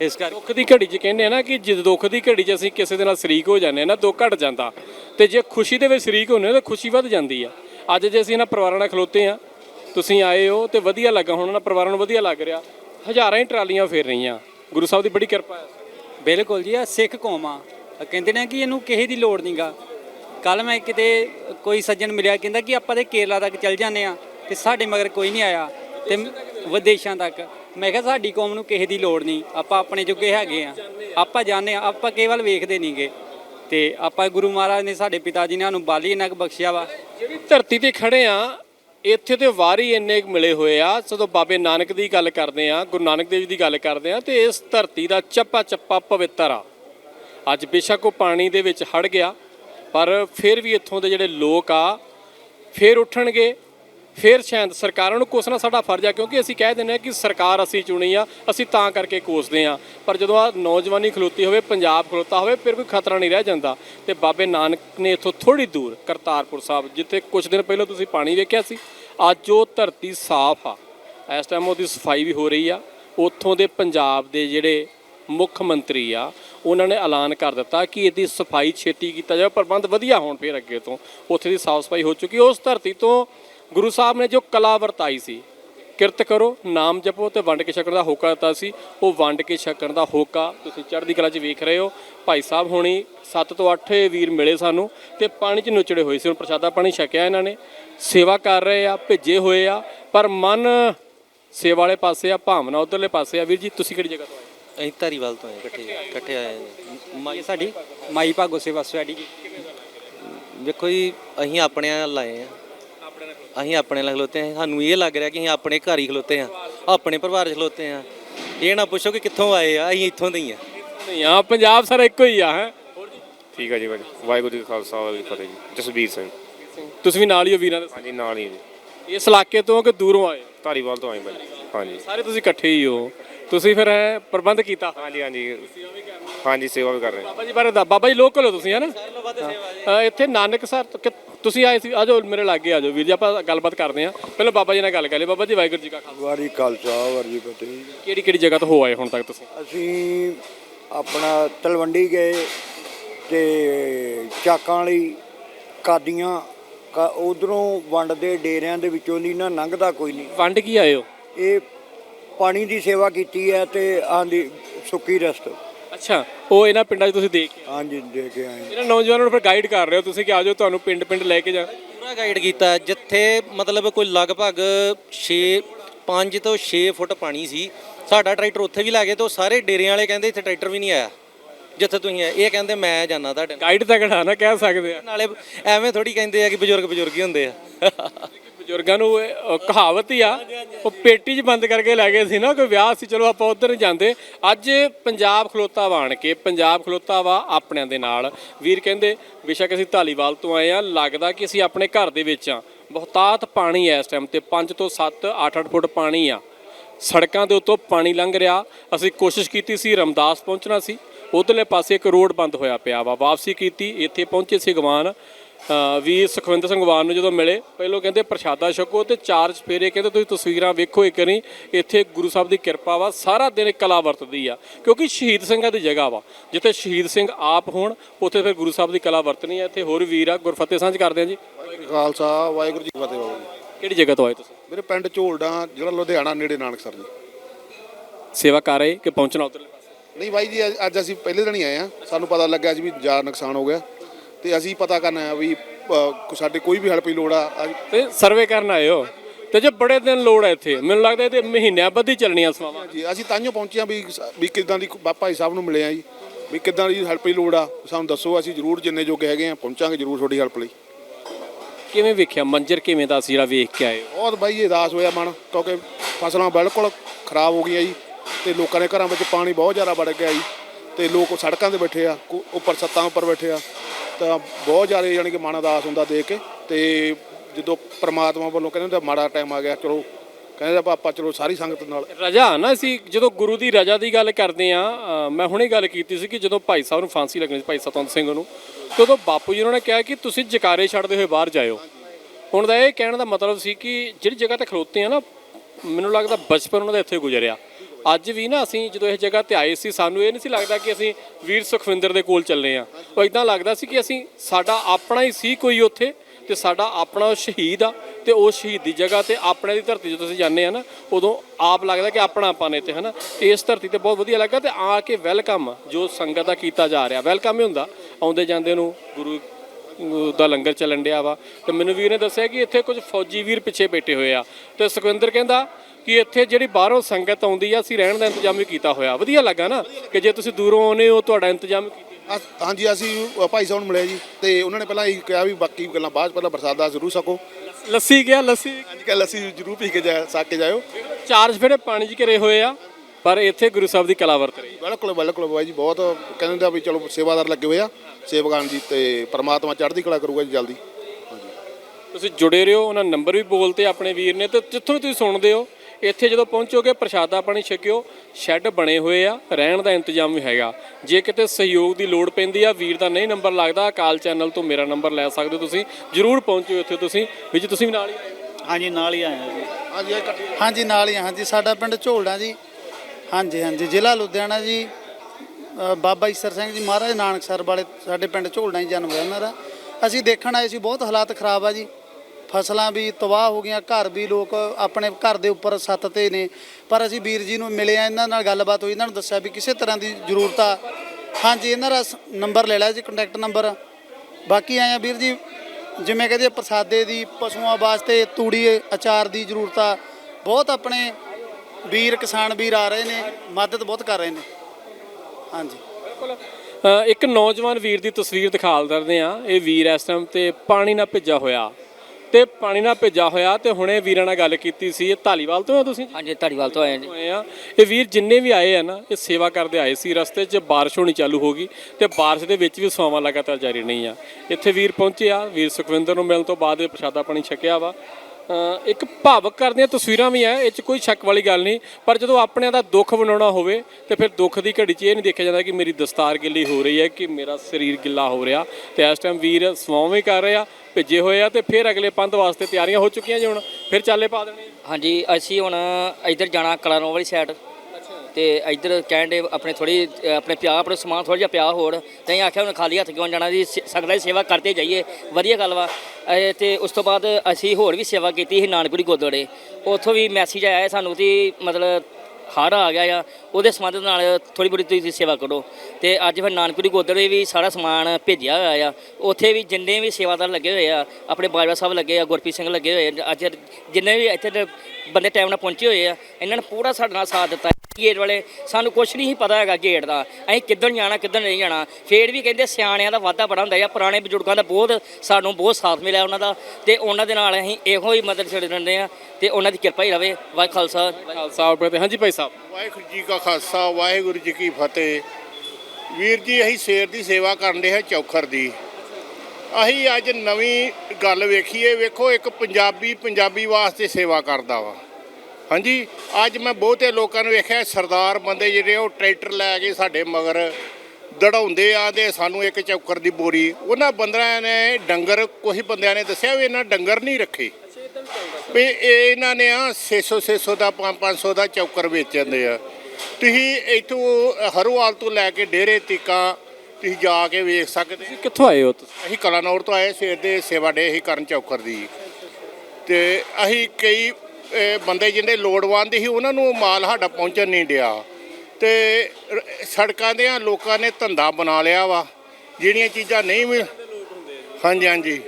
ਇਸ ਕਰਕੇ ਦੁੱਖ ਦੀ ਘੜੀ 'ਚ ਕਹਿੰਦੇ ਆ ਨਾ ਕਿ ਜਦ ਦੁੱਖ ਦੀ ਘੜੀ 'ਚ ਅਸੀਂ ਕਿਸੇ ਦੇ ਨਾਲ ਸ਼ਰੀਕ ਹੋ ਜਾਂਦੇ ਆ ਨਾ ਦੁੱਖ ਘਟ ਜਾਂਦਾ। ਤੇ ਜੇ ਖੁਸ਼ੀ ਦੇ ਵਿੱਚ ਸ਼ਰੀਕ ਹੁੰਦੇ ਆ ਤਾਂ ਖੁਸ਼ੀ ਵੱਧ ਜਾਂਦੀ ਆ। ਅੱਜ ਜੇ ਅਸੀਂ ਇਹਨਾਂ ਪਰਿਵਾਰਾਂ ਨਾਲ ਖਲੋਤੇ ਆ ਤੁਸੀਂ ਆਏ ਹੋ ਤੇ ਵਧੀਆ ਲੱਗਾ ਹੁਣ ਇਹਨਾਂ ਪਰਿਵਾਰਾਂ ਨੂੰ ਵਧੀਆ ਲੱਗ ਰਿਹਾ। ਹਜ਼ਾਰਾਂ ਹੀ ਟਰਾਲੀਆਂ ਫੇਰ ਰਹੀਆਂ। ਗੁਰੂ ਸਾਹਿਬ ਦੀ ਬੜੀ ਕਿਰਪਾ ਹੈ। ਬਿਲਕੁਲ ਜੀ ਆ ਸਿੱਖ ਕੌਮ ਆ। ਕਹਿੰਦੇ ਨੇ ਕਿ ਇਹਨੂੰ ਕਿਸੇ ਦੀ ਲੋੜ ਨਹੀਂਗਾ ਕੱਲ ਮੈਂ ਕਿਤੇ ਕੋਈ ਸੱਜਣ ਮਿਲਿਆ ਕਹਿੰਦਾ ਕਿ ਆਪਾਂ ਤੇ ਕੇਰਲਾ ਤੱਕ ਚੱਲ ਜਾਂਦੇ ਆ ਤੇ ਸਾਡੇ ਮਗਰ ਕੋਈ ਨਹੀਂ ਆਇਆ ਤੇ ਵਿਦੇਸ਼ਾਂ ਤੱਕ ਮੈਂ ਕਿਹਾ ਸਾਡੀ ਕੌਮ ਨੂੰ ਕਿਸੇ ਦੀ ਲੋੜ ਨਹੀਂ। ਆਪਾਂ ਆਪਣੇ ਜੋਗੇ ਹੈਗੇ ਆ। ਆਪਾਂ ਜਾਣਦੇ ਆ ਆਪਾਂ ਕੇਵਲ ਵੇਖਦੇ ਨਹੀਂਗੇ। ਤੇ ਆਪਾਂ ਗੁਰੂ ਮਹਾਰਾਜ ਨੇ ਸਾਡੇ ਪਿਤਾ ਜੀ ਨੇ ਸਾਨੂੰ ਬਾਲੀ ਕੁ ਬਖਸ਼ਿਆ ਵਾ। ਜਿਹੜੀ ਧਰਤੀ ਤੇ ਖੜੇ ਆ ਇੱਥੇ ਤੇ ਵਾਰੀ ਇੰਨੇ ਮਿਲੇ ਹੋਏ ਆ। ਜਦੋਂ ਬਾਬੇ ਨਾਨਕ ਦੀ ਗੱਲ ਕਰਦੇ ਆ, ਗੁਰੂ ਨਾਨਕ ਦੇਵ ਜੀ ਦੀ ਗੱਲ ਕਰਦੇ ਆ, ਤੇ ਇਸ ਧਰਤੀ ਦਾ ਚੱਪਾ ਚੱਪਾ ਪਵਿੱਤਰ ਆ। ਅੱਜ ਬੇਸ਼ੱਕ ਉਹ ਪਾਣੀ ਦੇ ਵਿੱਚ ਹੜ ਗਿਆ, ਪਰ ਫਿਰ ਵੀ ਇੱਥੋਂ ਦੇ ਜਿਹੜੇ ਲੋਕ ਆ, ਫਿਰ ਉੱਠਣਗੇ। ਫਿਰ ਸ਼ਾਇਦ ਸਰਕਾਰਾਂ ਨੂੰ ਕੋਸਣਾ ਸਾਡਾ ਫਰਜ਼ ਆ, ਕਿਉਂਕਿ ਅਸੀਂ ਕਹਿ ਦਿੰਦੇ ਆ ਕਿ ਸਰਕਾਰ ਅਸੀਂ ਚੁਣੀ ਆ, ਅਸੀਂ ਤਾਂ ਕਰਕੇ ਕੋਸਦੇ ਆ ਪਰ ਜਦੋਂ ਆ ਨੌਜਵਾਨੀ ਖਲੋਤੀ ਹੋਵੇ, ਪੰਜਾਬ ਖਲੋਤਾ ਹੋਵੇ, ਫਿਰ ਕੋਈ ਖਤਰਾ ਨਹੀਂ ਰਹਿ ਜਾਂਦਾ। ਤੇ ਬਾਬੇ ਨਾਨਕ ਨੇ ਇੱਥੋਂ ਥੋੜੀ ਦੂਰ ਕਰਤਾਰਪੁਰ ਸਾਹਿਬ, ਜਿੱਥੇ ਕੁਝ ਦਿਨ ਪਹਿਲਾਂ ਤੁਸੀਂ ਪਾਣੀ ਵੇਖਿਆ ਸੀ, ਅੱਜ ਉਹ ਧਰਤੀ ਸਾਫ਼ ਆ। ਇਸ ਟਾਈਮ ਉਹਦੀ ਸਫ਼ਾਈ ਵੀ ਹੋ ਰਹੀ ਆ। ਉੱਥੋਂ ਦੇ ਪੰਜਾਬ ਦੇ ਜਿਹੜੇ ਮੁੱਖ ਮੰਤਰੀ ਆ, ਉਹਨਾਂ ਨੇ ਐਲਾਨ ਕਰ ਦਿੱਤਾ ਕਿ ਇਹਦੀ ਸਫ਼ਾਈ ਛੇਤੀ ਕੀਤਾ ਜਾਵੇ, ਪ੍ਰਬੰਧ ਵਧੀਆ ਹੋਣ ਫਿਰ ਅੱਗੇ ਤੋਂ। ਉੱਥੇ ਦੀ ਸਾਫ਼ ਸਫ਼ਾਈ ਹੋ ਚੁੱਕੀ, ਉਸ ਧਰਤੀ ਤੋਂ ਗੁਰੂ ਸਾਹਿਬ ਨੇ ਜੋ ਕਲਾ ਵਰਤਾਈ ਸੀ, ਕਿਰਤ ਕਰੋ, ਨਾਮ ਜਪੋ ਤੇ ਵੰਡ ਕੇ ਛਕਣ ਦਾ ਹੋਕਾ ਦਿੱਤਾ ਸੀ। ਉਹ ਵੰਡ ਕੇ ਛਕਣ ਦਾ ਹੋਕਾ ਤੁਸੀਂ ਚੜ੍ਹਦੀ ਕਲਾ 'ਚ ਵੇਖ ਰਹੇ ਹੋ। ਭਾਈ ਸਾਹਿਬ ਹੋਣੀ 7 ਤੋਂ 8 ਵੀਰ ਮਿਲੇ ਸਾਨੂੰ ਤੇ ਪਾਣੀ 'ਚ ਨੁਚੜੇ ਹੋਏ ਸੀ। ਹੁਣ ਪ੍ਰਸ਼ਾਦਾ ਪਾਣੀ ਛਕਿਆ ਇਹਨਾਂ ਨੇ। ਸੇਵਾ ਕਰ ਰਹੇ ਆ, ਭੇਜੇ ਹੋਏ ਆ, ਪਰ ਮਨ ਸੇਵਾ ਵਾਲੇ ਪਾਸੇ ਆ, ਭਾਵਨਾ ਉਧਰਲੇ ਪਾਸੇ ਆ। ਵੀਰ ਜੀ, ਤੁਸੀਂ ਕਿਹੜੀ ਜਗ੍ਹਾ ਤੋਂ ਆਏ? ਅਸੀਂ ਧਾਰੀਵਾਲ ਤੋਂ ਆਏ ਇਕੱਠੇ ਇਕੱਠੇ ਆਏ ਨੇ ਇਹ ਸਾਡੀ, ਮਾਈ ਭਾਗੋ ਸੇਵਾ ਸੁਸਾਇਟੀ ਜੀ। ਵੇਖੋ ਜੀ, ਅਸੀਂ ਆਪਣੇ ਲਾਏ ਆ ਅਸੀਂ ਆਪਣੇ ਨਾਲ ਖਲੋਤੇ ਆ ਸਾਨੂੰ ਇਹ ਲੱਗ ਰਿਹਾ ਕਿ ਅਸੀਂ ਆਪਣੇ ਘਰ ਹੀ ਖਲੋਤੇ ਆ ਆਪਣੇ ਪਰਿਵਾਰ 'ਚ ਖਲੋਤੇ ਆ ਇਹ ਨਾ ਪੁੱਛੋ ਕਿ ਕਿੱਥੋਂ ਆਏ ਆ ਅਸੀਂ ਇੱਥੋਂ ਦੇ ਹੀ ਆ ਨਹੀਂ ਆ ਪੰਜਾਬ ਸਾਰਾ ਇੱਕੋ ਹੀ ਆ ਹੈ? ਠੀਕ ਹੈ ਜੀ ਭਾਜੀ ਵਾਹਿਗੁਰੂ ਜੀ ਕਾ ਖਾਲਸਾ ਵਾਹਿਗੁਰੂ ਜੀ ਕੀ ਫਤਿਹ ਜੀ। ਜਸਬੀਰ ਸਿੰਘ। ਤੁਸੀਂ ਵੀ ਨਾਲ ਹੀ ਹੋ ਵੀਰਾਂ ਦੇ ਹਾਂਜੀ ਨਾਲ ਹੀ ਜੀ। ਇਸ ਇਲਾਕੇ ਤੋਂ ਕਿ ਦੂਰੋਂ ਆਏ? ਧਾਰੀਵਾਲ ਤੋਂ ਆਏ ਭਾਜੀ। ਹਾਂਜੀ। ਸਾਰੇ ਤੁਸੀਂ ਇਕੱਠੇ ਹੀ ਹੋ। ਤੁਸੀਂ ਫਿਰ ਇਹ ਪ੍ਰਬੰਧ ਕੀਤਾ? ਹਾਂਜੀ ਹਾਂਜੀ। ਹਾਂਜੀ ਸੇਵਾ ਵੀ ਕਰ ਰਹੇ ਹਾਂ। ਬਾਬਾ ਜੀ ਬਾਰੇ ਦਾ ਬਾਬਾ ਜੀ ਲੋਕਲ ਹੋ ਤੁਸੀਂ ਹੈ ਨਾ ਹਾਂ। ਇੱਥੇ ਨਾਨਕ ਸਰ ਤੁਸੀਂ ਆਏ ਸੀ ਆਜੋ ਮੇਰੇ ਲਾਗੇ ਆਜੋ ਵੀਰ ਜੀ ਆਪਾਂ ਗੱਲਬਾਤ ਕਰਦੇ ਹਾਂ। ਪਹਿਲਾਂ ਬਾਬਾ ਜੀ ਨਾਲ ਗੱਲ ਕਰ ਲਈ ਬਾਬਾ ਜੀ ਵਾਹਿਗੁਰੂ ਜੀ ਕਾ ਖਾਲਸਾ। ਵਾਰੀ ਖਾਲਸਾ ਵਾਰੀ ਫਤਿਹ। ਕਿਹੜੀ ਕਿਹੜੀ ਜਗ੍ਹਾ ਤੋਂ ਹੋ ਆਏ ਹੁਣ ਤੱਕ ਤੁਸੀਂ? ਅਸੀਂ ਆਪਣਾ ਤਲਵੰਡੀ ਗਏ ਤੇ ਚਾਕਾਂ ਵਾਲੀ ਕਾਦੀਆਂ ਉਧਰੋਂ ਵੰਡ ਦੇ ਡੇਰਿਆਂ ਦੇ ਵਿੱਚੋਂ ਦੀ ਨਾ ਲੰਘਦਾ ਕੋਈ ਨਹੀਂ। ਵੰਡ ਕੀ ਆਏ ਹੋ? ਇਹ ਪਾਣੀ ਦੀ ਸੇਵਾ ਕੀਤੀ ਹੈ ਤੇ ਆਂਦੀ ਸੁੱਕੀ ਰਸਤ। ਅੱਛਾ ਉਹ ਇਹਨਾਂ ਪਿੰਡਾਂ 'ਚ ਤੁਸੀਂ ਦੇਖ ਕੇ ਆਏ। ਹਾਂਜੀ ਦੇ ਕੇ ਆਏ। ਇਹਨਾਂ ਨੌਜਵਾਨਾਂ ਨੂੰ ਫਿਰ ਗਾਈਡ ਕਰ ਰਹੇ ਹੋ ਤੁਸੀਂ ਕਿ ਆਜੋ ਤੁਹਾਨੂੰ ਪਿੰਡ ਪਿੰਡ ਲੈ ਕੇ ਜਾ ਪੂਰਾ ਗਾਈਡ ਕੀਤਾ। ਜਿੱਥੇ ਮਤਲਬ ਕੋਈ ਲਗਭਗ 6 5 ਤੋਂ 6 ਫੁੱਟ ਪਾਣੀ ਸੀ ਸਾਡਾ ਟਰੈਕਟਰ ਉੱਥੇ ਵੀ ਲੈ ਗਏ ਤੇ ਉਹ ਸਾਰੇ ਡੇਰਿਆਂ ਵਾਲੇ ਕਹਿੰਦੇ ਇੱਥੇ ਟਰੈਕਟਰ ਵੀ ਨਹੀਂ ਆਇਆ ਜਿੱਥੇ ਤੁਸੀਂ ਆਏ। ਇਹ ਕਹਿੰਦੇ ਮੈਂ ਜਾਣਾ ਤੁਹਾਡੇ ਨਾਲ। ਗਾਈਡ ਤਗੜਾ ਨਾ ਕਹਿ ਸਕਦੇ ਆ। ਨਾਲੇ ਐਵੇਂ ਥੋੜੀ ਕਹਿੰਦੇ ਆ ਕਿ ਬਜ਼ੁਰਗ ਬਜ਼ੁਰਗ ਹੀ ਹੁੰਦੇ ਆ। ਬਜ਼ੁਰਗਾਂ ਨੂੰ ਇਹ, ਅ, ਕਹਾਵਤ ਹੀ ਆ ਉਹ ਪੇਟੀ 'ਚ ਬੰਦ ਕਰਕੇ ਲੈ ਗਏ ਸੀ ਨਾ ਕੋਈ ਵਿਆਹ ਸੀ ਚਲੋ ਆਪਾਂ ਉਧਰ ਨਹੀਂ ਜਾਂਦੇ। ਅੱਜ ਪੰਜਾਬ ਖਲੋਤਾ ਵਾਣ ਕੇ ਪੰਜਾਬ ਖਲੋਤਾ ਵਾ ਆਪਣਿਆਂ ਦੇ ਨਾਲ। ਵੀਰ ਕਹਿੰਦੇ ਬੇਸ਼ੱਕ ਅਸੀਂ ਢਾਲੀਵਾਲ ਤੋਂ ਆਏ ਆ ਲੱਗਦਾ ਕਿ ਅਸੀਂ ਆਪਣੇ ਘਰ ਦੇ ਵਿੱਚ ਆ ਬਹੁਤਾਤ ਪਾਣੀ ਹੈ ਇਸ ਟਾਈਮ ਤੇ 5 ਤੋਂ 7 8-8 ਫੁੱਟ ਪਾਣੀ ਆ। ਸੜਕਾਂ ਦੇ ਉੱਤੋਂ ਪਾਣੀ ਲੰਘ ਰਿਹਾ। ਅਸੀਂ ਕੋਸ਼ਿਸ਼ ਕੀਤੀ ਸੀ ਰਮਦਾਸ ਪਹੁੰਚਣਾ ਸੀ। ਉਧਰਲੇ ਪਾਸੇ ਇੱਕ ਰੋਡ ਬੰਦ ਹੋਇਆ ਪਿਆ ਵਾ ਵਾਪਸੀ ਕੀਤੀ ਇੱਥੇ ਪਹੁੰਚੇ ਸੀ ਗਵਾਨ ਵੀਰ ਸੁਖਵਿੰਦਰ ਸਿੰਘ ਗਵਾਨ ਨੂੰ ਜਦੋਂ ਮਿਲੇ ਪਹਿਲੋਂ ਕਹਿੰਦੇ ਪ੍ਰਸ਼ਾਦਾ ਛਕੋ ਤੇ ਚਾਰ ਚਫੇਰੇ ਕਹਿੰਦੇ ਤੁਸੀਂ ਤਸਵੀਰਾਂ ਵੇਖੋ ਇੱਕ ਨਹੀਂ ਇੱਥੇ ਗੁਰੂ ਸਾਹਿਬ ਦੀ ਕਿਰਪਾ ਵਾ ਸਾਰਾ ਦਿਨ ਇਹ ਕਲਾ ਵਰਤਦੀ ਆ। ਕਿਉਂਕਿ ਸ਼ਹੀਦ ਸਿੰਘਾਂ ਦੀ ਜਗ੍ਹਾ ਵਾ। ਜਿੱਥੇ ਸ਼ਹੀਦ ਸਿੰਘ ਆਪ ਹੋਣ ਉੱਥੇ ਫਿਰ ਗੁਰੂ ਸਾਹਿਬ ਦੀ ਕਲਾ ਵਰਤਣੀ ਆ। ਇੱਥੇ ਹੋਰ ਵੀਰ ਆ ਗੁਰਫਤਿਹ ਸਾਂਝ ਕਰਦੇ ਆ ਜੀ। ਖਾਲਸਾ ਵਾਹਿਗੁਰੂ ਜੀ ਕੀ ਫਤਿਹ ਬਾਬੂ ਜੀ। ਕਿਹੜੀ ਜਗ੍ਹਾ ਤੋਂ ਆਏ ਤੁਸੀਂ? ਮੇਰੇ ਪਿੰਡ ਝੋਲਡਾ ਜਿਹੜਾ ਲੁਧਿਆਣਾ ਨੇੜੇ ਨਾਨਕਸਰ ਜੀ। ਸੇਵਾ ਕਰ ਰਹੇ ਕਿ ਪਹੁੰਚਣਾ ਉਧਰਲੇ ਪਾਸੇ? ਨਹੀਂ ਬਾਈ ਜੀ ਅੱਜ- ਅਸੀਂ ਪਹਿਲੇ ਦਿਨ ਹੀ ਆਏ ਆ। ਸਾਨੂੰ ਪਤਾ ਲੱਗਾ ਜੀ ਵੀ ਜ਼ਿਆਦਾ ਨੁਕਸਾਨ ਹੋ ਗਿਆ। ਤੇ ਅਸੀਂ ਪਤਾ ਕਰਨ ਵੀ ਅ, ਸਾਡੇ ਕੋਈ ਵੀ ਹੈਲਪ ਦੀ ਲੋੜ ਆ ਅੱਜ ਤੇ ਸਰਵੇ ਕਰਨ ਆਏ ਹੋ। ਤੇ ਜੇ ਬੜੇ ਦਿਨ ਲੋੜ ਹੈ ਇੱਥੇ ਮੈਨੂੰ ਲੱਗਦਾ ਇਹਦੇ ਮਹੀਨਿਆਂ ਬੱਧੀ ਚੱਲਣੀਆਂ ਸਮਾਵਾਂ ਜੀ ਅਸੀਂ ਤਾਂਹੀਓ ਪਹੁੰਚੇ ਆ ਵੀ ਸ- ਵੀ ਕਿਦਾਂ ਦੀ ਬਾਬਾ ਭਾਈ ਸਾਹਿਬ ਨੂੰ ਮਿਲੇ ਆ ਜੀ ਵੀ ਕਿਦਾਂ ਦੀ ਹੈਲਪ ਦੀ ਲੋੜ ਆ ਸਾਨੂੰ ਦੱਸੋ ਅਸੀਂ ਜ਼ਰੂਰ ਜਿੰਨੇ ਜੋਗੇ ਹੈਗੇ ਆ ਪਹੁੰਚਾਂਗੇ ਜ਼ਰੂਰ ਤੁਹਾਡੀ ਹੈਲਪ ਲਈ ਕਿਵੇਂ ਵੇਖਿਆ? ਮੰਜਰ ਕਿਵੇਂ ਦਾ ਸੀ ਜਿਹੜਾ ਵੇਖ ਕੇ ਆਏ ਹੋ? ਬਹੁਤ ਬਾਈ ਇਹ ਉਦਾਸ ਹੋਇਆ ਮਨ ਕਿਉਂਕਿ ਫਸਲਾਂ ਬਿਲਕੁਲ ਖਰਾਬ ਹੋ ਗਈਆਂ ਜੀ ਤੇ ਲੋਕਾਂ ਦੇ ਘਰਾਂ ਵਿੱਚ ਪਾਣੀ ਬਹੁਤ ਜ਼ਿਆਦਾ ਵੜ ਗਿਆ ਜੀ ਤੇ ਲੋਕ ਸੜਕਾਂ ਤੇ ਬੈਠੇ ਆ ਕੋ- ਉੱਪਰ ਛੱਤਾਂ ਉੱਪਰ ਬੈਠੇ ਆ ਤਾਂ ਬਹੁਤ ਜ਼ਿਆਦਾ ਯਾਨੀ ਕਿ ਮਨ ਉਦਾਸ ਹੁੰਦਾ ਦੇਖ ਕੇ ਤੇ ਜਦੋਂ ਪ੍ਰਮਾਤਮਾ ਵੱਲੋਂ ਕਹਿੰਦੇ ਹੁੰਦਾ ਮਾੜਾ ਟਾਈਮ ਆ ਗਿਆ, ਚਲੋ ਕਹਿੰਦੇ ਆਪਾਂ ਆਪਾਂ ਚਲੋ ਸਾਰੀ ਸੰਗਤ ਨਾਲ। ਰਜਾ ਨਾ ਅਸੀਂ ਜਦੋਂ ਗੁਰੂ ਦੀ ਰਜਾ ਦੀ ਗੱਲ ਕਰਦੇ ਆ ਮੈਂ ਹੁਣੇ ਗੱਲ ਕੀਤੀ ਸੀ ਕਿ ਜਦੋਂ ਭਾਈ ਸਾਹਿਬ ਨੂੰ ਫਾਂਸੀ ਲੱਗਣੀ ਸੀ, ਭਾਈ ਸਤਵੰਤ ਸਿੰਘ ਨੂੰ, ਤੇ ਉਦੋਂ ਬਾਪੂ ਜੀ ਉਹਨਾਂ ਨੇ ਕਿਹਾ ਕਿ ਤੁਸੀਂ ਜਕਾਰੇ ਛੱਡਦੇ ਹੋਏ ਬਾਹਰ ਜਾਇਓ। ਹੁਣ ਦਾ ਇਹ ਕਹਿਣ ਦਾ ਮਤਲਬ ਸੀ ਕਿ ਜਿਹੜੀ ਜਗ੍ਹਾ ਤੇ ਖਲੋਤੇ ਆ ਨਾ, ਮੈਨੂੰ ਲੱਗਦਾ ਬਚਪਨ ਉਹਨਾਂ ਦਾ ਇੱਥੇ ਗੁਜ਼ਰਿਆ। ਅੱਜ ਵੀ ਨਾ ਅਸੀਂ ਜਦੋਂ ਇਹ ਜਗ੍ਹਾ ਤੇ ਆਏ ਸੀ, ਸਾਨੂੰ ਇਹ ਨਹੀਂ ਸੀ ਲੱਗਦਾ ਕਿ ਅਸੀਂ ਵੀਰ ਸੁਖਵਿੰਦਰ ਦੇ ਕੋਲ ਚੱਲੇ ਆ ਉਹ ਇਦਾਂ ਲੱਗਦਾ ਸੀ ਕਿ ਅਸੀਂ, ਸਾਡਾ ਆਪਣਾ ਹੀ ਸੀ ਕੋਈ ਉੱਥੇ ਤੇ ਸਾਡਾ ਆਪਣਾ ਉਹ ਸ਼ਹੀਦ ਆ ਤੇ ਉਹ ਸ਼ਹੀਦ ਦੀ ਜਗ੍ਹਾ ਤੇ ਆਪਣੇ ਦੀ ਧਰਤੀ ਜਦੋਂ ਅਸੀਂ ਜਾਂਦੇ ਆ ਨਾ, ਉਦੋਂ ਆਪ ਲੱਗਦਾ ਕਿ ਆਪਣਾ ਆਪਾਂ ਨੇ ਤੇ ਹਨਾ? ਤੇ ਇਸ ਧਰਤੀ ਤੇ ਬਹੁਤ ਵਧੀਆ ਲੱਗਾ ਤੇ ਆ ਕੇ ਵੈਲਕਮ ਜੋ ਸੰਗਤ ਦਾ ਕੀਤਾ ਜਾ ਰਿਹਾ। ਵੈਲਕਮ ਹੀ ਹੁੰਦਾ, ਆਉਂਦੇ ਜਾਂਦੇ ਨੂੰ ਗੁਰੂ ਦਾ ਲੰਗਰ ਚੱਲਣ ਡਿਆ ਵਾ। ਤੇ ਮੈਨੂੰ ਵੀਰ ਨੇ ਦੱਸਿਆ ਕਿ ਇੱਥੇ ਕੁਝ ਫੌਜੀ ਵੀਰ ਪਿੱਛੇ ਬੈਠੇ ਹੋਏ ਆ। ਤੇ ਸੁਖਵਿੰਦਰ ਕਹਿੰਦਾ ਕਿ ਇੱਥੇ ਜਿਹੜੀ ਬਾਹਰੋਂ ਸੰਗਤ ਆਉਂਦੀ ਆ ਅਸੀਂ ਰਹਿਣ ਦਾ ਇੰਤਜ਼ਾਮ ਵੀ ਕੀਤਾ ਹੋਇਆ। ਵਧੀਆ ਲੱਗਾ ਨਾ ਕਿ ਜੇ ਤੁਸੀਂ ਦੂਰੋਂ ਆਉਨੇ ਹੋ ਤੁਹਾਡਾ ਇੰਤਜ਼ਾਮ ਕੀਤਾ। ਹਾਂਜੀ ਅਸੀਂ ਭਾਈ ਸਾਹਿਬ ਨੂੰ ਮਿਲੇ ਜੀ ਤੇ ਉਹਨਾਂ ਨੇ ਪਹਿਲਾਂ ਇਹ ਕਿਹਾ ਵੀ ਬਾਕੀ ਗੱਲਾਂ ਬਾਅਦ 'ਚ, ਪਹਿਲਾਂ ਪ੍ਰਸਾਦ ਦਾ ਜ਼ਰੂਰ ਸਕੋ ਲੱਸੀ ਗਿਆ ਲੱਸੀ। ਹਾਂਜੀ ਕੱਲ ਅਸੀਂ ਜ਼ਰੂਰ ਪੀ ਕੇ ਜਾ ਸਕ ਕੇ ਜਾਇਓ। ਚਾਰਜ ਫੇਰੇ ਪਾਣੀ 'ਚ ਘਿਰੇ ਹੋਏ ਆ ਪਰ ਇੱਥੇ ਗੁਰੂ ਸਾਹਿਬ ਦੀ ਕਲਾ ਵਰਤ ਰਹੀ। ਬਿਲਕੁਲ ਬਿਲਕੁਲ ਬਾਈ ਜੀ ਬਹੁਤ ਕਹਿੰਦੇ ਹੁੰਦੇ ਆ ਵੀ ਚਲੋ ਸੇਵਾਦਾਰ ਲੱਗੇ ਹੋਏ ਆ ਸੇਵਕਾਨ ਜੀ ਤੇ ਪ੍ਰਮਾਤਮਾ ਚੜ੍ਹਦੀ ਕਲਾ ਕਰੂਗਾ ਜੀ ਜਲਦੀ। ਤੁਸੀਂ ਜੁੜੇ ਰਹੋ ਉਹਨਾਂ ਨੰਬਰ ਵੀ ਬੋਲਤੇ ਆਪਣੇ ਵੀਰ ਨੇ ਤੇ ਜਿੱਥੋਂ ਵੀ ਤੁਸੀਂ ਸੁਣਦੇ ਹੋ ਇੱਥੇ ਜਦੋਂ ਪਹੁੰਚੋਗੇ ਪ੍ਰਸ਼ਾਦਾ ਪਾਣੀ ਛਕਿਓ ਸ਼ੈੱਡ ਬਣੇ ਹੋਏ ਆ ਰਹਿਣ ਦਾ ਇੰਤਜ਼ਾਮ ਵੀ ਹੈਗਾ। ਜੇ ਕਿਤੇ ਸਹਿਯੋਗ ਦੀ ਲੋੜ ਪੈਂਦੀ ਆ ਵੀਰ ਦਾ ਨਹੀਂ ਨੰਬਰ ਲੱਗਦਾ ਅਕਾਲ ਚੈਨਲ ਤੋਂ ਮੇਰਾ ਨੰਬਰ ਲੈ ਸਕਦੇ ਹੋ ਤੁਸੀਂ। ਜਰੂਰ ਪਹੁੰਚੋ ਇੱਥੇ ਤੁਸੀਂ। ਵੀ ਜੀ ਤੁਸੀਂ ਵੀ ਨਾਲ ਹੀ ਆਏ। ਹਾਂਜੀ ਨਾਲ ਹੀ ਆਏ ਹਾਂ ਜੀ। ਹਾਂਜੀ ਇਹ ਇਕੱਠੇ। ਹਾਂਜੀ ਨਾਲ ਹੀ ਹਾਂ, ਹਾਂਜੀ ਸਾਡਾ ਪਿੰਡ ਝੋਲਡਾ ਜੀ। ਹਾਂਜੀ ਹਾਂਜੀ ਜ਼ਿਲ੍ਹਾ ਲੁਧਿਆਣਾ ਜੀ। ਅ, ਬਾਬਾ ਈਸਰ ਸਿੰਘ ਜੀ ਮਹਾਰਾਜ ਨਾਨਕਸਰ ਵਾਲੇ ਸਾਡੇ ਪਿੰਡ ਝੋਲਡਾ ਹੀ ਜਨਮ ਹੋਇਆ ਉਹਨਾਂ ਦਾ ਅਸੀਂ ਦੇਖਣ ਆਏ ਸੀ ਬਹੁਤ ਹਾਲਾਤ ਖਰਾਬ ਆ ਜੀ। ਫਸਲਾਂ ਵੀ ਤਬਾਹ ਹੋ ਗਈਆਂ, ਘਰ ਵੀ ਲੋਕ ਆਪਣੇ ਘਰ ਦੇ ਉੱਪਰ ਸੱਤ ਤੇ ਨੇ। ਪਰ ਅਸੀਂ ਵੀਰ ਜੀ ਨੂੰ ਮਿਲੇ ਆ, ਇਹਨਾਂ ਨਾਲ ਗੱਲਬਾਤ ਹੋਈ, ਇਹਨਾਂ ਨੂੰ ਦੱਸਿਆ ਵੀ ਕਿਸੇ ਤਰ੍ਹਾਂ ਦੀ ਜ਼ਰੂਰਤ ਆ। ਹਾਂਜੀ, ਇਹਨਾਂ ਦਾ ਸ- ਨੰਬਰ ਲੈ ਲਿਆ ਜੀ ਕੰਟੈਕਟ ਨੰਬਰ। ਬਾਕੀ ਆਏ ਆ ਵੀਰ ਜੀ, ਜਿਵੇਂ ਕਹਿੰਦੇ ਪ੍ਰਸਾਦੇ ਦੀ, ਪਸ਼ੂਆਂ ਵਾਸਤੇ ਤੂੜੀ, ਅਚਾਰ ਦੀ ਜ਼ਰੂਰਤ ਆ। ਬਹੁਤ ਆਪਣੇ ਵੀਰ, ਕਿਸਾਨ ਵੀਰ ਆ ਰਹੇ ਨੇ, ਮਦਦ ਬਹੁਤ ਕਰ ਰਹੇ ਨੇ। ਹਾਂਜੀ। ਬਿਲਕੁਲ। ਇੱਕ ਨੌਜਵਾਨ ਵੀਰ ਦੀ ਤਸਵੀਰ ਦਿਖਾਲ ਦਿੰਦੇ ਆ ਇਹ ਵੀਰ ਇਸ ਟਾਈਮ ਤੇ ਪਾਣੀ ਨਾਲ ਭਿੱਜਾ ਹੋਇਆ। ਤੇ ਪਾਣੀ ਨਾਲ ਭਿੱਜਾ ਹੋਇਆ ਤੇ ਹੁਣੇ ਵੀਰਾਂ ਨਾਲ ਗੱਲ ਕੀਤੀ ਸੀ। ਇਹ ਧਾਲੀਵਾਲ ਤੋਂ ਆ ਤੁਸੀਂ? ਹਾਂਜੀ ਧਾਰੀਵਾਲ ਤੋਂ ਆਏ ਹਾਂ ਜੀ। ਹੋਏ ਆ। ਇਹ ਵੀਰ ਜਿੰਨੇ ਵੀ ਆਏ ਆ ਨਾ ਇਹ ਸੇਵਾ ਕਰਦੇ ਆਏ ਸੀ ਰਸਤੇ 'ਚ ਬਾਰਿਸ਼ ਹੋਣੀ ਚਾਲੂ ਹੋ ਗਈ ਤੇ ਬਾਰਿਸ਼ ਦੇ ਵਿੱਚ ਵੀ ਸੇਵਾਵਾਂ ਲਗਾਤਾਰ ਜਾਰੀ ਨਹੀਂ ਆ ਇੱਥੇ ਵੀਰ ਪਹੁੰਚੇ ਆ ਵੀਰ ਸੁਖਵਿੰਦਰ ਨੂੰ ਮਿਲਣ ਤੋਂ ਬਾਅਦ ਇਹ ਪ੍ਰਸ਼ਾਦਾ ਪਾਣੀ ਛਕਿਆ ਵਾ। ਇੱਕ ਭਾਵਕ ਕਰਦੀਆਂ ਤਸਵੀਰਾਂ ਵੀ ਆ ਇਹ 'ਚ ਕੋਈ ਸ਼ੱਕ ਵਾਲੀ ਗੱਲ ਨਹੀਂ। ਪਰ ਜਦੋਂ ਆਪਣਿਆਂ ਦਾ ਦੁੱਖ ਵੰਡਾਉਣਾ ਹੋਵੇ, ਤੇ ਫਿਰ ਦੁੱਖ ਦੀ ਘੜੀ 'ਚ ਇਹ ਨਹੀਂ ਦੇਖਿਆ ਜਾਂਦਾ ਕਿ ਮੇਰੀ ਦਸਤਾਰ ਗਿੱਲੀ ਹੋ ਰਹੀ ਹੈ ਕਿ ਮੇਰਾ ਸਰੀਰ ਗਿੱਲਾ ਹੋ ਰਿਹਾ। ਤੇ ਇਸ ਟਾਈਮ ਵੀਰ ਸਵਾਵਾਂ ਵੀ ਕਰ ਰਿਹਾ ਆ, ਭਿੱਜੇ ਹੋਏ ਆ, ਤੇ ਫਿਰ ਅਗਲੇ ਪੰਧ ਵਾਸਤੇ ਤਿਆਰੀਆਂ ਹੋ ਚੁੱਕੀਆਂ ਜੀ ਹੁਣ। ਫਿਰ ਚਾਲੇ ਪਾ ਦੇਣੇ ਹਾਂਜੀ, ਅਸੀਂ ਹੁਣ ਇੱਧਰ ਜਾਣਾ ਕਲਾਨੌਰ ਵਾਲੀ ਸਾਈਡ ਤੇ ਇੱਧਰ ਕਹਿਣ ਦੇ ਆਪਣੇ ਥੋੜੀ ਆਪਣੇ ਪਿਆ, ਆਪਣੇ ਸਮਾਨ ਥੋੜਾ ਜਿਹਾ ਪਿਆ ਹੋਰ, ਤੇ ਅਸੀਂ ਆਖਿਆ ਹੁਣ ਖਾਲੀ ਹੱਥ ਕਿਉਂ ਜਾਣਾ ਜੀ ਸ- ਸੰਗਤਾਂ ਦੀ ਸੇਵਾ ਕਰਦੇ ਜਾਈਏ, ਵਧੀਆ ਗੱਲ ਵਾ। ਇਹ ਤੇ ਉਸ ਤੋਂ ਬਾਅਦ ਅਸੀਂ ਹੋਰ ਵੀ ਸੇਵਾ ਕੀਤੀ ਸੀ ਨਾਨਕਪੁਰੀ ਗੁਰਦੁਆਰੇ। ਉੱਥੋਂ ਵੀ ਮੈਸੇਜ ਆਇਆ ਸਾਨੂੰ ਕਿ ਮਤਲਬ ਹੜ ਆ ਗਿਆ ਆ, ਉਹਦੇ ਸੰਬੰਧ ਨਾਲ ਥੋੜੀ ਬੜੀ ਤੁਸੀਂ ਸੇਵਾ ਕਰੋ। ਤੇ ਅੱਜ ਫਿਰ ਨਾਨਕਪੁਰੀ ਗੋਦੜੇ ਵੀ ਸਾਰਾ ਸਮਾਨ ਭੇਜਿਆ ਹੋਇਆ ਆ, ਉੱਥੇ ਵੀ ਜਿੰਨੇ ਵੀ ਸੇਵਾਦਾਰ ਲੱਗੇ ਹੋਏ ਆ, ਆਪਣੇ ਬਾਜਵਾ ਸਾਹਿਬ ਲੱਗੇ ਆ, ਗੁਰਪ੍ਰੀਤ ਸਿੰਘ ਲੱਗੇ ਹੋਏ ਆ, ਅੱਜ ਜਿੰਨੇ ਵੀ ਇੱਥੇ ਦੇ ਬੰਦੇ ਟਾਈਮ ਨਾਲ ਪਹੁੰਚੇ ਹੋਏ ਆ, ਇਹਨਾਂ ਨੇ ਪੂਰਾ ਸਾਡੇ ਨਾਲ ਸਾਥ ਦਿੱਤਾ। ਗੇਟ ਵਾਲੇ ਸਾਨੂੰ ਕੁਝ ਨਹੀਂ ਪਤਾ ਹੈਗਾ ਗੇਟ ਦਾ। ਅਸੀਂ ਕਿੱਧਰ ਜਾਣਾ ਕਿੱਧਰ ਨਹੀਂ ਜਾਣਾ। ਫੇਰ ਵੀ ਕਹਿੰਦੇ ਸਿਆਣਿਆਂ ਦਾ ਵਾਧਾ ਬੜਾ ਹੁੰਦਾ ਆ ਪੁਰਾਣੇ ਬਜ਼ੁਰਗਾਂ ਦਾ ਬਹੁਤ ਸਾਨੂੰ ਬਹੁਤ ਸਾਥ ਮਿਲਿਆ ਉਹਨਾਂ ਦਾ। ਤੇ ਉਹਨਾਂ ਦੇ ਨਾਲ ਅਸੀਂ ਇਹੋ ਹੀ ਮਦਦ ਛੱਡ ਦਿੰਦੇ ਆ ਤੇ ਉਹਨਾਂ ਦੀ ਕਿਰਪਾ ਹੀ ਰਵੇ। ਵਾਹਿ ਖਾਲਸਾ। ਖਾਲਸਾ ਹੋਵੇ ਤੇ ਹਾਂਜੀ ਭਾਈ ਸਾਹਿਬ। ਵਾਹਿਗੁਰੂ ਜੀ ਕਾ ਖਾਲਸਾ ਵਾਹਿਗੁਰੂ ਜੀ ਕੀ ਫਤਿਹ। ਵੀਰ ਜੀ ਅਸੀਂ ਸ਼ੇਰ ਦੀ ਸੇਵਾ ਕਰਨ ਦੇ ਹਾਂ ਚੌਖਰ ਦੀ। ਅਸੀਂ ਅੱਜ ਨਵੀਂ ਗੱਲ ਵੇਖੀਏ ਵੇਖੋ ਇੱਕ ਪੰਜਾਬੀ ਪੰਜਾਬੀ ਵਾਸਤੇ ਸੇਵਾ ਕਰਦਾ ਵਾ। ਹਾਂਜੀ ਅੱਜ ਮੈਂ ਬਹੁਤੇ ਲੋਕਾਂ ਨੂੰ ਵੇਖਿਆ ਸਰਦਾਰ ਬੰਦੇ ਜਿਹੜੇ ਉਹ ਟਰੈਕਟਰ ਲੈ ਕੇ ਸਾਡੇ ਮਗਰ ਦੜਾਉਂਦੇ ਆ ਤੇ ਸਾਨੂੰ ਇੱਕ ਚੌਕਰ ਦੀ ਬੋਰੀ। ਉਹਨਾਂ ਬੰਦਿਆਂ ਨੇ ਡੰਗਰ ਕੋਈ ਬੰਦਿਆਂ ਨੇ ਦੱਸਿਆ ਵੀ ਇਹਨਾਂ ਡੰਗਰ ਨਹੀਂ ਰੱਖੇ। ਵੀ ਇਹ ਇਹਨਾਂ ਨੇ ਆ 600 600 ਦਾ 500 ਦਾ ਚੌਕਰ ਵੇਚਦੇ ਆ। ਤੁਸੀਂ ਇੱਥੋਂ ਹਰੋਵਾਲ ਤੋਂ ਲੈ ਕੇ ਡੇਰੇ ਤੀਕਾਂ ਤੁਸੀਂ ਜਾ ਕੇ ਵੇਖ ਸਕਦੇ ਹੋ। ਕਿੱਥੋਂ ਆਏ ਹੋ ਤੁਸੀਂ? ਅਸੀਂ ਕਲਾਨੌਰ ਤੋਂ ਆਏ ਸਵੇਰ ਦੇ ਸੇਵਾ ਡੇ ਅਸੀਂ ਕਰਨ ਚੌਕਰ ਦੀ। ਤੇ ਅਸੀਂ ਕਈ ਬੰਦੇ ਜਿਹਦੇ ਲੋੜਵੰਦ ਸੀ ਉਹਨਾਂ ਨੂੰ ਮਾਲ ਸਾਡਾ ਪਹੁੰਚਣ ਨਹੀਂ ਡਿਆ। ਤੇ ਸੜਕਾਂ ਦੇ ਲੋਕਾਂ ਨੇ ਧੰਦਾ ਬਣਾ ਲਿਆ ਵਾ ਜਿਹੜੀਆਂ ਚੀਜ਼ਾਂ ਨਹੀਂ ਮਿਲ ਹਾਂਜੀ ਹਾਂਜੀ।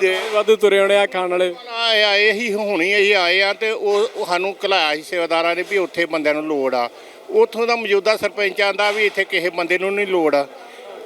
ਤੇ ਵਾਧੂ ਤੁਰੇ ਹੋਣੇ ਆ ਖਾਣ ਵਾਲੇ। ਆਏ ਆਏ ਹੀ ਹੁਣੀ ਅਸੀਂ ਆਏ ਆ ਤੇ ਉਹ ਸਾਨੂੰ ਘਲਾਇਆ ਸੀ ਸੇਵਾਦਾਰਾਂ ਨੇ ਵੀ ਉੱਥੇ ਬੰਦਿਆਂ ਨੂੰ ਲੋੜ ਆ। ਉੱਥੋਂ ਦਾ ਮੌਜੂਦਾ ਸਰਪੰਚ ਆਂਦਾ ਵੀ ਇੱਥੇ ਕਿਸੇ ਬੰਦੇ ਨੂੰ ਨਹੀਂ ਲੋੜ। ਆ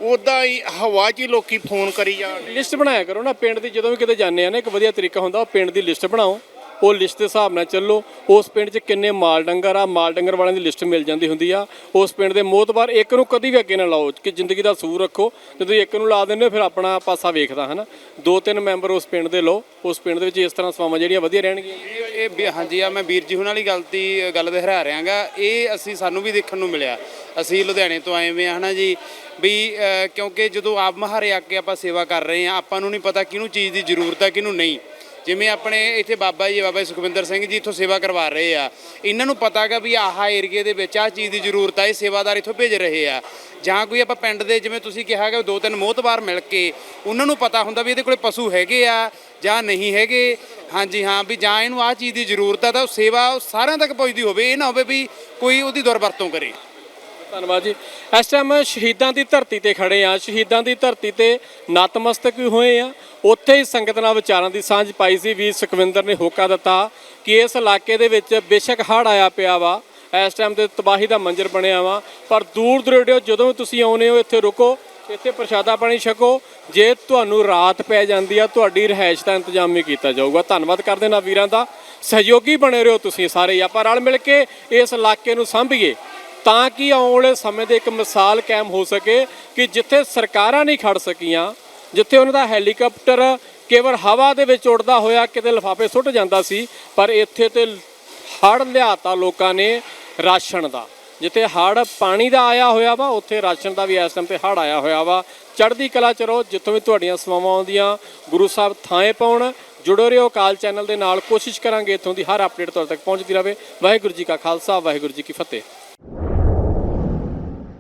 ਉਦਾਂ ਹੀ ਹਵਾ 'ਚ ਹੀ ਲੋਕੀ ਫੋਨ ਕਰੀ ਜਾਣ। ਲਿਸਟ ਬਣਾਇਆ ਕਰੋ ਨਾ ਪਿੰਡ ਦੀ ਜਦੋਂ ਵੀ ਕਿਤੇ ਜਾਂਦੇ ਆ ਨਾ ਇੱਕ ਵਧੀਆ ਤਰੀਕਾ ਹੁੰਦਾ ਉਹ ਪਿੰਡ ਦੀ ਲਿਸਟ ਬਣਾਓ। ਉਹ ਲਿਸਟ ਦੇ ਹਿਸਾਬ ਨਾਲ ਚੱਲੋ ਉਸ ਪਿੰਡ 'ਚ ਕਿੰਨੇ ਮਾਲ ਡੰਗਰ ਆ ਮਾਲ ਡੰਗਰ ਵਾਲਿਆਂ ਦੀ ਲਿਸਟ ਮਿਲ ਜਾਂਦੀ ਹੁੰਦੀ ਆ। ਉਸ ਪਿੰਡ ਦੇ ਮੋਤਬਾਰ ਇੱਕ ਨੂੰ ਕਦੀ ਵੀ ਅੱਗੇ ਨਾ ਲਾਓ ਕਿ ਜ਼ਿੰਦਗੀ ਦਾ ਸੂਰ ਰੱਖੋ। ਜਦੋਂ ਇੱਕ ਨੂੰ ਲਾ ਦਿੰਦੇ ਹੋ ਫਿਰ ਆਪਣਾ ਪਾਸਾ ਵੇਖਦਾ ਹਨਾ? ਦੋ ਤਿੰਨ ਮੈਂਬਰ ਉਸ ਪਿੰਡ ਦੇ ਲਓ ਉਸ ਪਿੰਡ ਦੇ ਵਿੱਚ ਇਸ ਤਰ੍ਹਾਂ ਸਵਾਵਾਂ ਜਿਹੜੀਆਂ ਵਧੀਆ ਰਹਿਣਗੀਆਂ। ਇਹ ਇਹ ਵੀ- ਹਾਂਜੀ ਆ ਮੈਂ ਵੀਰ ਜੀ ਹੁਣਾਂ ਵਾਲੀ ਗੱਲ ਦੀ ਗੱਲ ਦੁਹਰਾ ਰਿਹਾਗਾ। ਇਹ ਅਸੀਂ ਸਾਨੂੰ ਵੀ ਦੇਖਣ ਨੂੰ ਮਿਲਿਆ। ਅਸੀਂ ਲੁਧਿਆਣੇ ਤੋਂ ਆਏ ਹੋਏ ਹਾਂ ਹਨਾ ਜੀ। ਵੀ ਅ, ਕਿਉਂਕਿ ਜਦੋਂ ਆਪ ਮਹਾਰੇ ਆ ਕੇ ਆਪਾਂ ਸੇਵਾ ਕਰ ਰਹੇ ਹਾਂ ਆਪਾਂ ਨੂੰ ਨਹੀਂ ਪਤਾ ਕਿਹਨੂੰ ਚੀਜ਼ ਦੀ ਜ਼ਰੂਰਤ ਆ ਕਿਹਨੂੰ ਨਹੀਂ। ਜਿਵੇਂ ਆਪਣੇ ਇੱਥੇ ਬਾਬਾ ਜੀ, ਬਾਬਾ ਸੁਖਵਿੰਦਰ ਸਿੰਘ ਜੀ ਇੱਥੋਂ ਸੇਵਾ ਕਰਵਾ ਰਹੇ ਆ। ਇਹਨਾਂ ਨੂੰ ਪਤਾ ਹੈਗਾ ਵੀ ਆਹ ਏਰੀਏ ਦੇ ਵਿੱਚ ਆਹ ਚੀਜ਼ ਦੀ ਜ਼ਰੂਰਤ ਆ, ਇਹ ਸੇਵਾਦਾਰ ਇੱਥੋਂ ਭੇਜ ਰਹੇ ਆ। ਜਾਂ ਕੋਈ ਆਪਾਂ ਪਿੰਡ ਦੇ ਜਿਵੇਂ ਤੁਸੀਂ ਕਿਹਾ ਕਿ ਦੋ ਤਿੰਨ ਮੋਹਤਬਾਰ ਮਿਲ ਕੇ ਉਹਨਾਂ ਨੂੰ ਪਤਾ ਹੁੰਦਾ ਵੀ ਇਹਦੇ ਕੋਲੇ ਪਸ਼ੂ ਹੈਗੇ ਆ ਜਾਂ ਨਹੀਂ ਹੈਗੇ। ਹਾਂਜੀ ਹਾਂ, ਵੀ ਜਾਂ ਇਹਨੂੰ ਆਹ ਚੀਜ਼ ਦੀ ਜ਼ਰੂਰਤ ਆ ਤਾਂ ਉਹ ਸੇਵਾ ਉਹ ਸਾਰਿਆਂ ਤੱਕ ਪਹੁੰਚਦੀ ਹੋਵੇ, ਇਹ ਨਾ ਹੋਵੇ ਵੀ ਕੋਈ ਉਹਦੀ ਦੁਰਵਰਤੋਂ ਕਰੇ। ਧੰਨਵਾਦ ਜੀ। ਇਸ ਟਾਈਮ ਸ਼ਹੀਦਾਂ ਦੀ ਧਰਤੀ ਤੇ ਖੜੇ ਆ ਸ਼ਹੀਦਾਂ ਦੀ ਧਰਤੀ ਤੇ ਨਤਮਸਤਕ ਵੀ ਹੋਏ ਆ ਉੱਥੇ ਹੀ ਸੰਗਤ ਨਾਲ ਵਿਚਾਰਾਂ ਦੀ ਸਾਂਝ ਪਾਈ ਸੀ। ਵੀ ਸੁਖਵਿੰਦਰ ਨੇ ਹੋਕਾ ਦਿੱਤਾ ਕਿ ਇਸ ਇਲਾਕੇ ਦੇ ਵਿੱਚ ਬੇਸ਼ੱਕ ਹੜ੍ਹ ਆਇਆ ਪਿਆ ਵਾ। ਇਸ ਟਾਈਮ ਤੇ ਤਬਾਹੀ ਦਾ ਮੰਜ਼ਰ ਬਣਿਆ ਵਾ। ਪਰ ਦੂਰ ਦੁਰੇਡਿਓ ਜਦੋਂ ਵੀ ਤੁਸੀਂ ਆਉਨੇ ਹੋ, ਇੱਥੇ ਰੁਕੋ। ਇੱਥੇ ਪ੍ਰਸ਼ਾਦਾ ਪਾਣੀ ਛਕੋ। ਜੇ ਤੁਹਾਨੂੰ ਰਾਤ ਪੈ ਜਾਂਦੀ ਆ, ਤੁਹਾਡੀ ਰਿਹਾਇਸ਼ ਦਾ ਇੰਤਜ਼ਾਮ ਵੀ ਕੀਤਾ ਜਾਊਗਾ। ਧੰਨਵਾਦ ਕਰਦੇ ਨਾ ਵੀਰਾਂ ਦਾ। ਸਹਿਯੋਗੀ ਬਣੇ ਰਹੋ ਤੁਸੀਂ ਸਾਰੇ ਆਪਾਂ ਰਲ ਮਿਲ ਕੇ ਇਸ ਇਲਾਕੇ ਨੂੰ ਸੰਭੀਏ। ਤਾਂ ਕਿ ਆਉਣ ਵਾਲੇ ਸਮੇਂ ਦੇ ਇੱਕ ਮਿਸਾਲ ਕਾਇਮ ਹੋ ਸਕੇ ਕਿ ਜਿੱਥੇ ਸਰਕਾਰਾਂ ਨਹੀਂ ਖੜ ਸਕੀਆਂ, ਜਿੱਥੇ ਉਹਨਾਂ ਦਾ ਹੈਲੀਕਾਪਟਰ ਕੇਵਲ ਹਵਾ ਦੇ ਵਿੱਚ ਉੱਡਦਾ ਹੋਇਆ ਕਿਤੇ ਲਿਫਾਫੇ ਸੁੱਟ ਜਾਂਦਾ ਸੀ, ਪਰ ਇੱਥੇ ਤੇ ਹੜ ਲਿਆਤਾ ਲੋਕਾਂ ਨੇ ਰਾਸ਼ਨ ਦਾ। ਜਿੱਥੇ ਹੜ ਪਾਣੀ ਦਾ ਆਇਆ ਹੋਇਆ ਵਾ, ਉੱਥੇ ਰਾਸ਼ਨ ਦਾ ਵੀ ਇਸ ਟਾਈਮ ਤੇ ਹੜ ਆਇਆ ਹੋਇਆ ਵਾ। ਚੜ੍ਹਦੀ ਕਲਾ ਚ ਰਹੋ, ਜਿੱਥੋਂ ਵੀ ਤੁਹਾਡੀਆਂ ਸੇਵਾਵਾਂ ਆਉਂਦੀਆਂ, ਗੁਰੂ ਸਾਹਿਬ ਥਾਂ ਪਾਉਣ, ਜੁੜੋ ਰਹੋ ਕਾਲ ਚੈਨਲ ਦੇ ਨਾਲ। ਕੋਸ਼ਿਸ਼ ਕਰਾਂਗੇ ਇੱਥੋਂ ਦੀ ਹਰ ਅਪਡੇਟ ਤੁਹਾਡੇ ਤੱਕ ਪਹੁੰਚਦੀ ਰਹੇ ਵਾਹਿਗੁਰੂ ਜੀ ਕਾ ਖਾਲਸਾ, ਵਾਹਿਗੁਰੂ ਜੀ ਕੀ ਫਤਿਹ।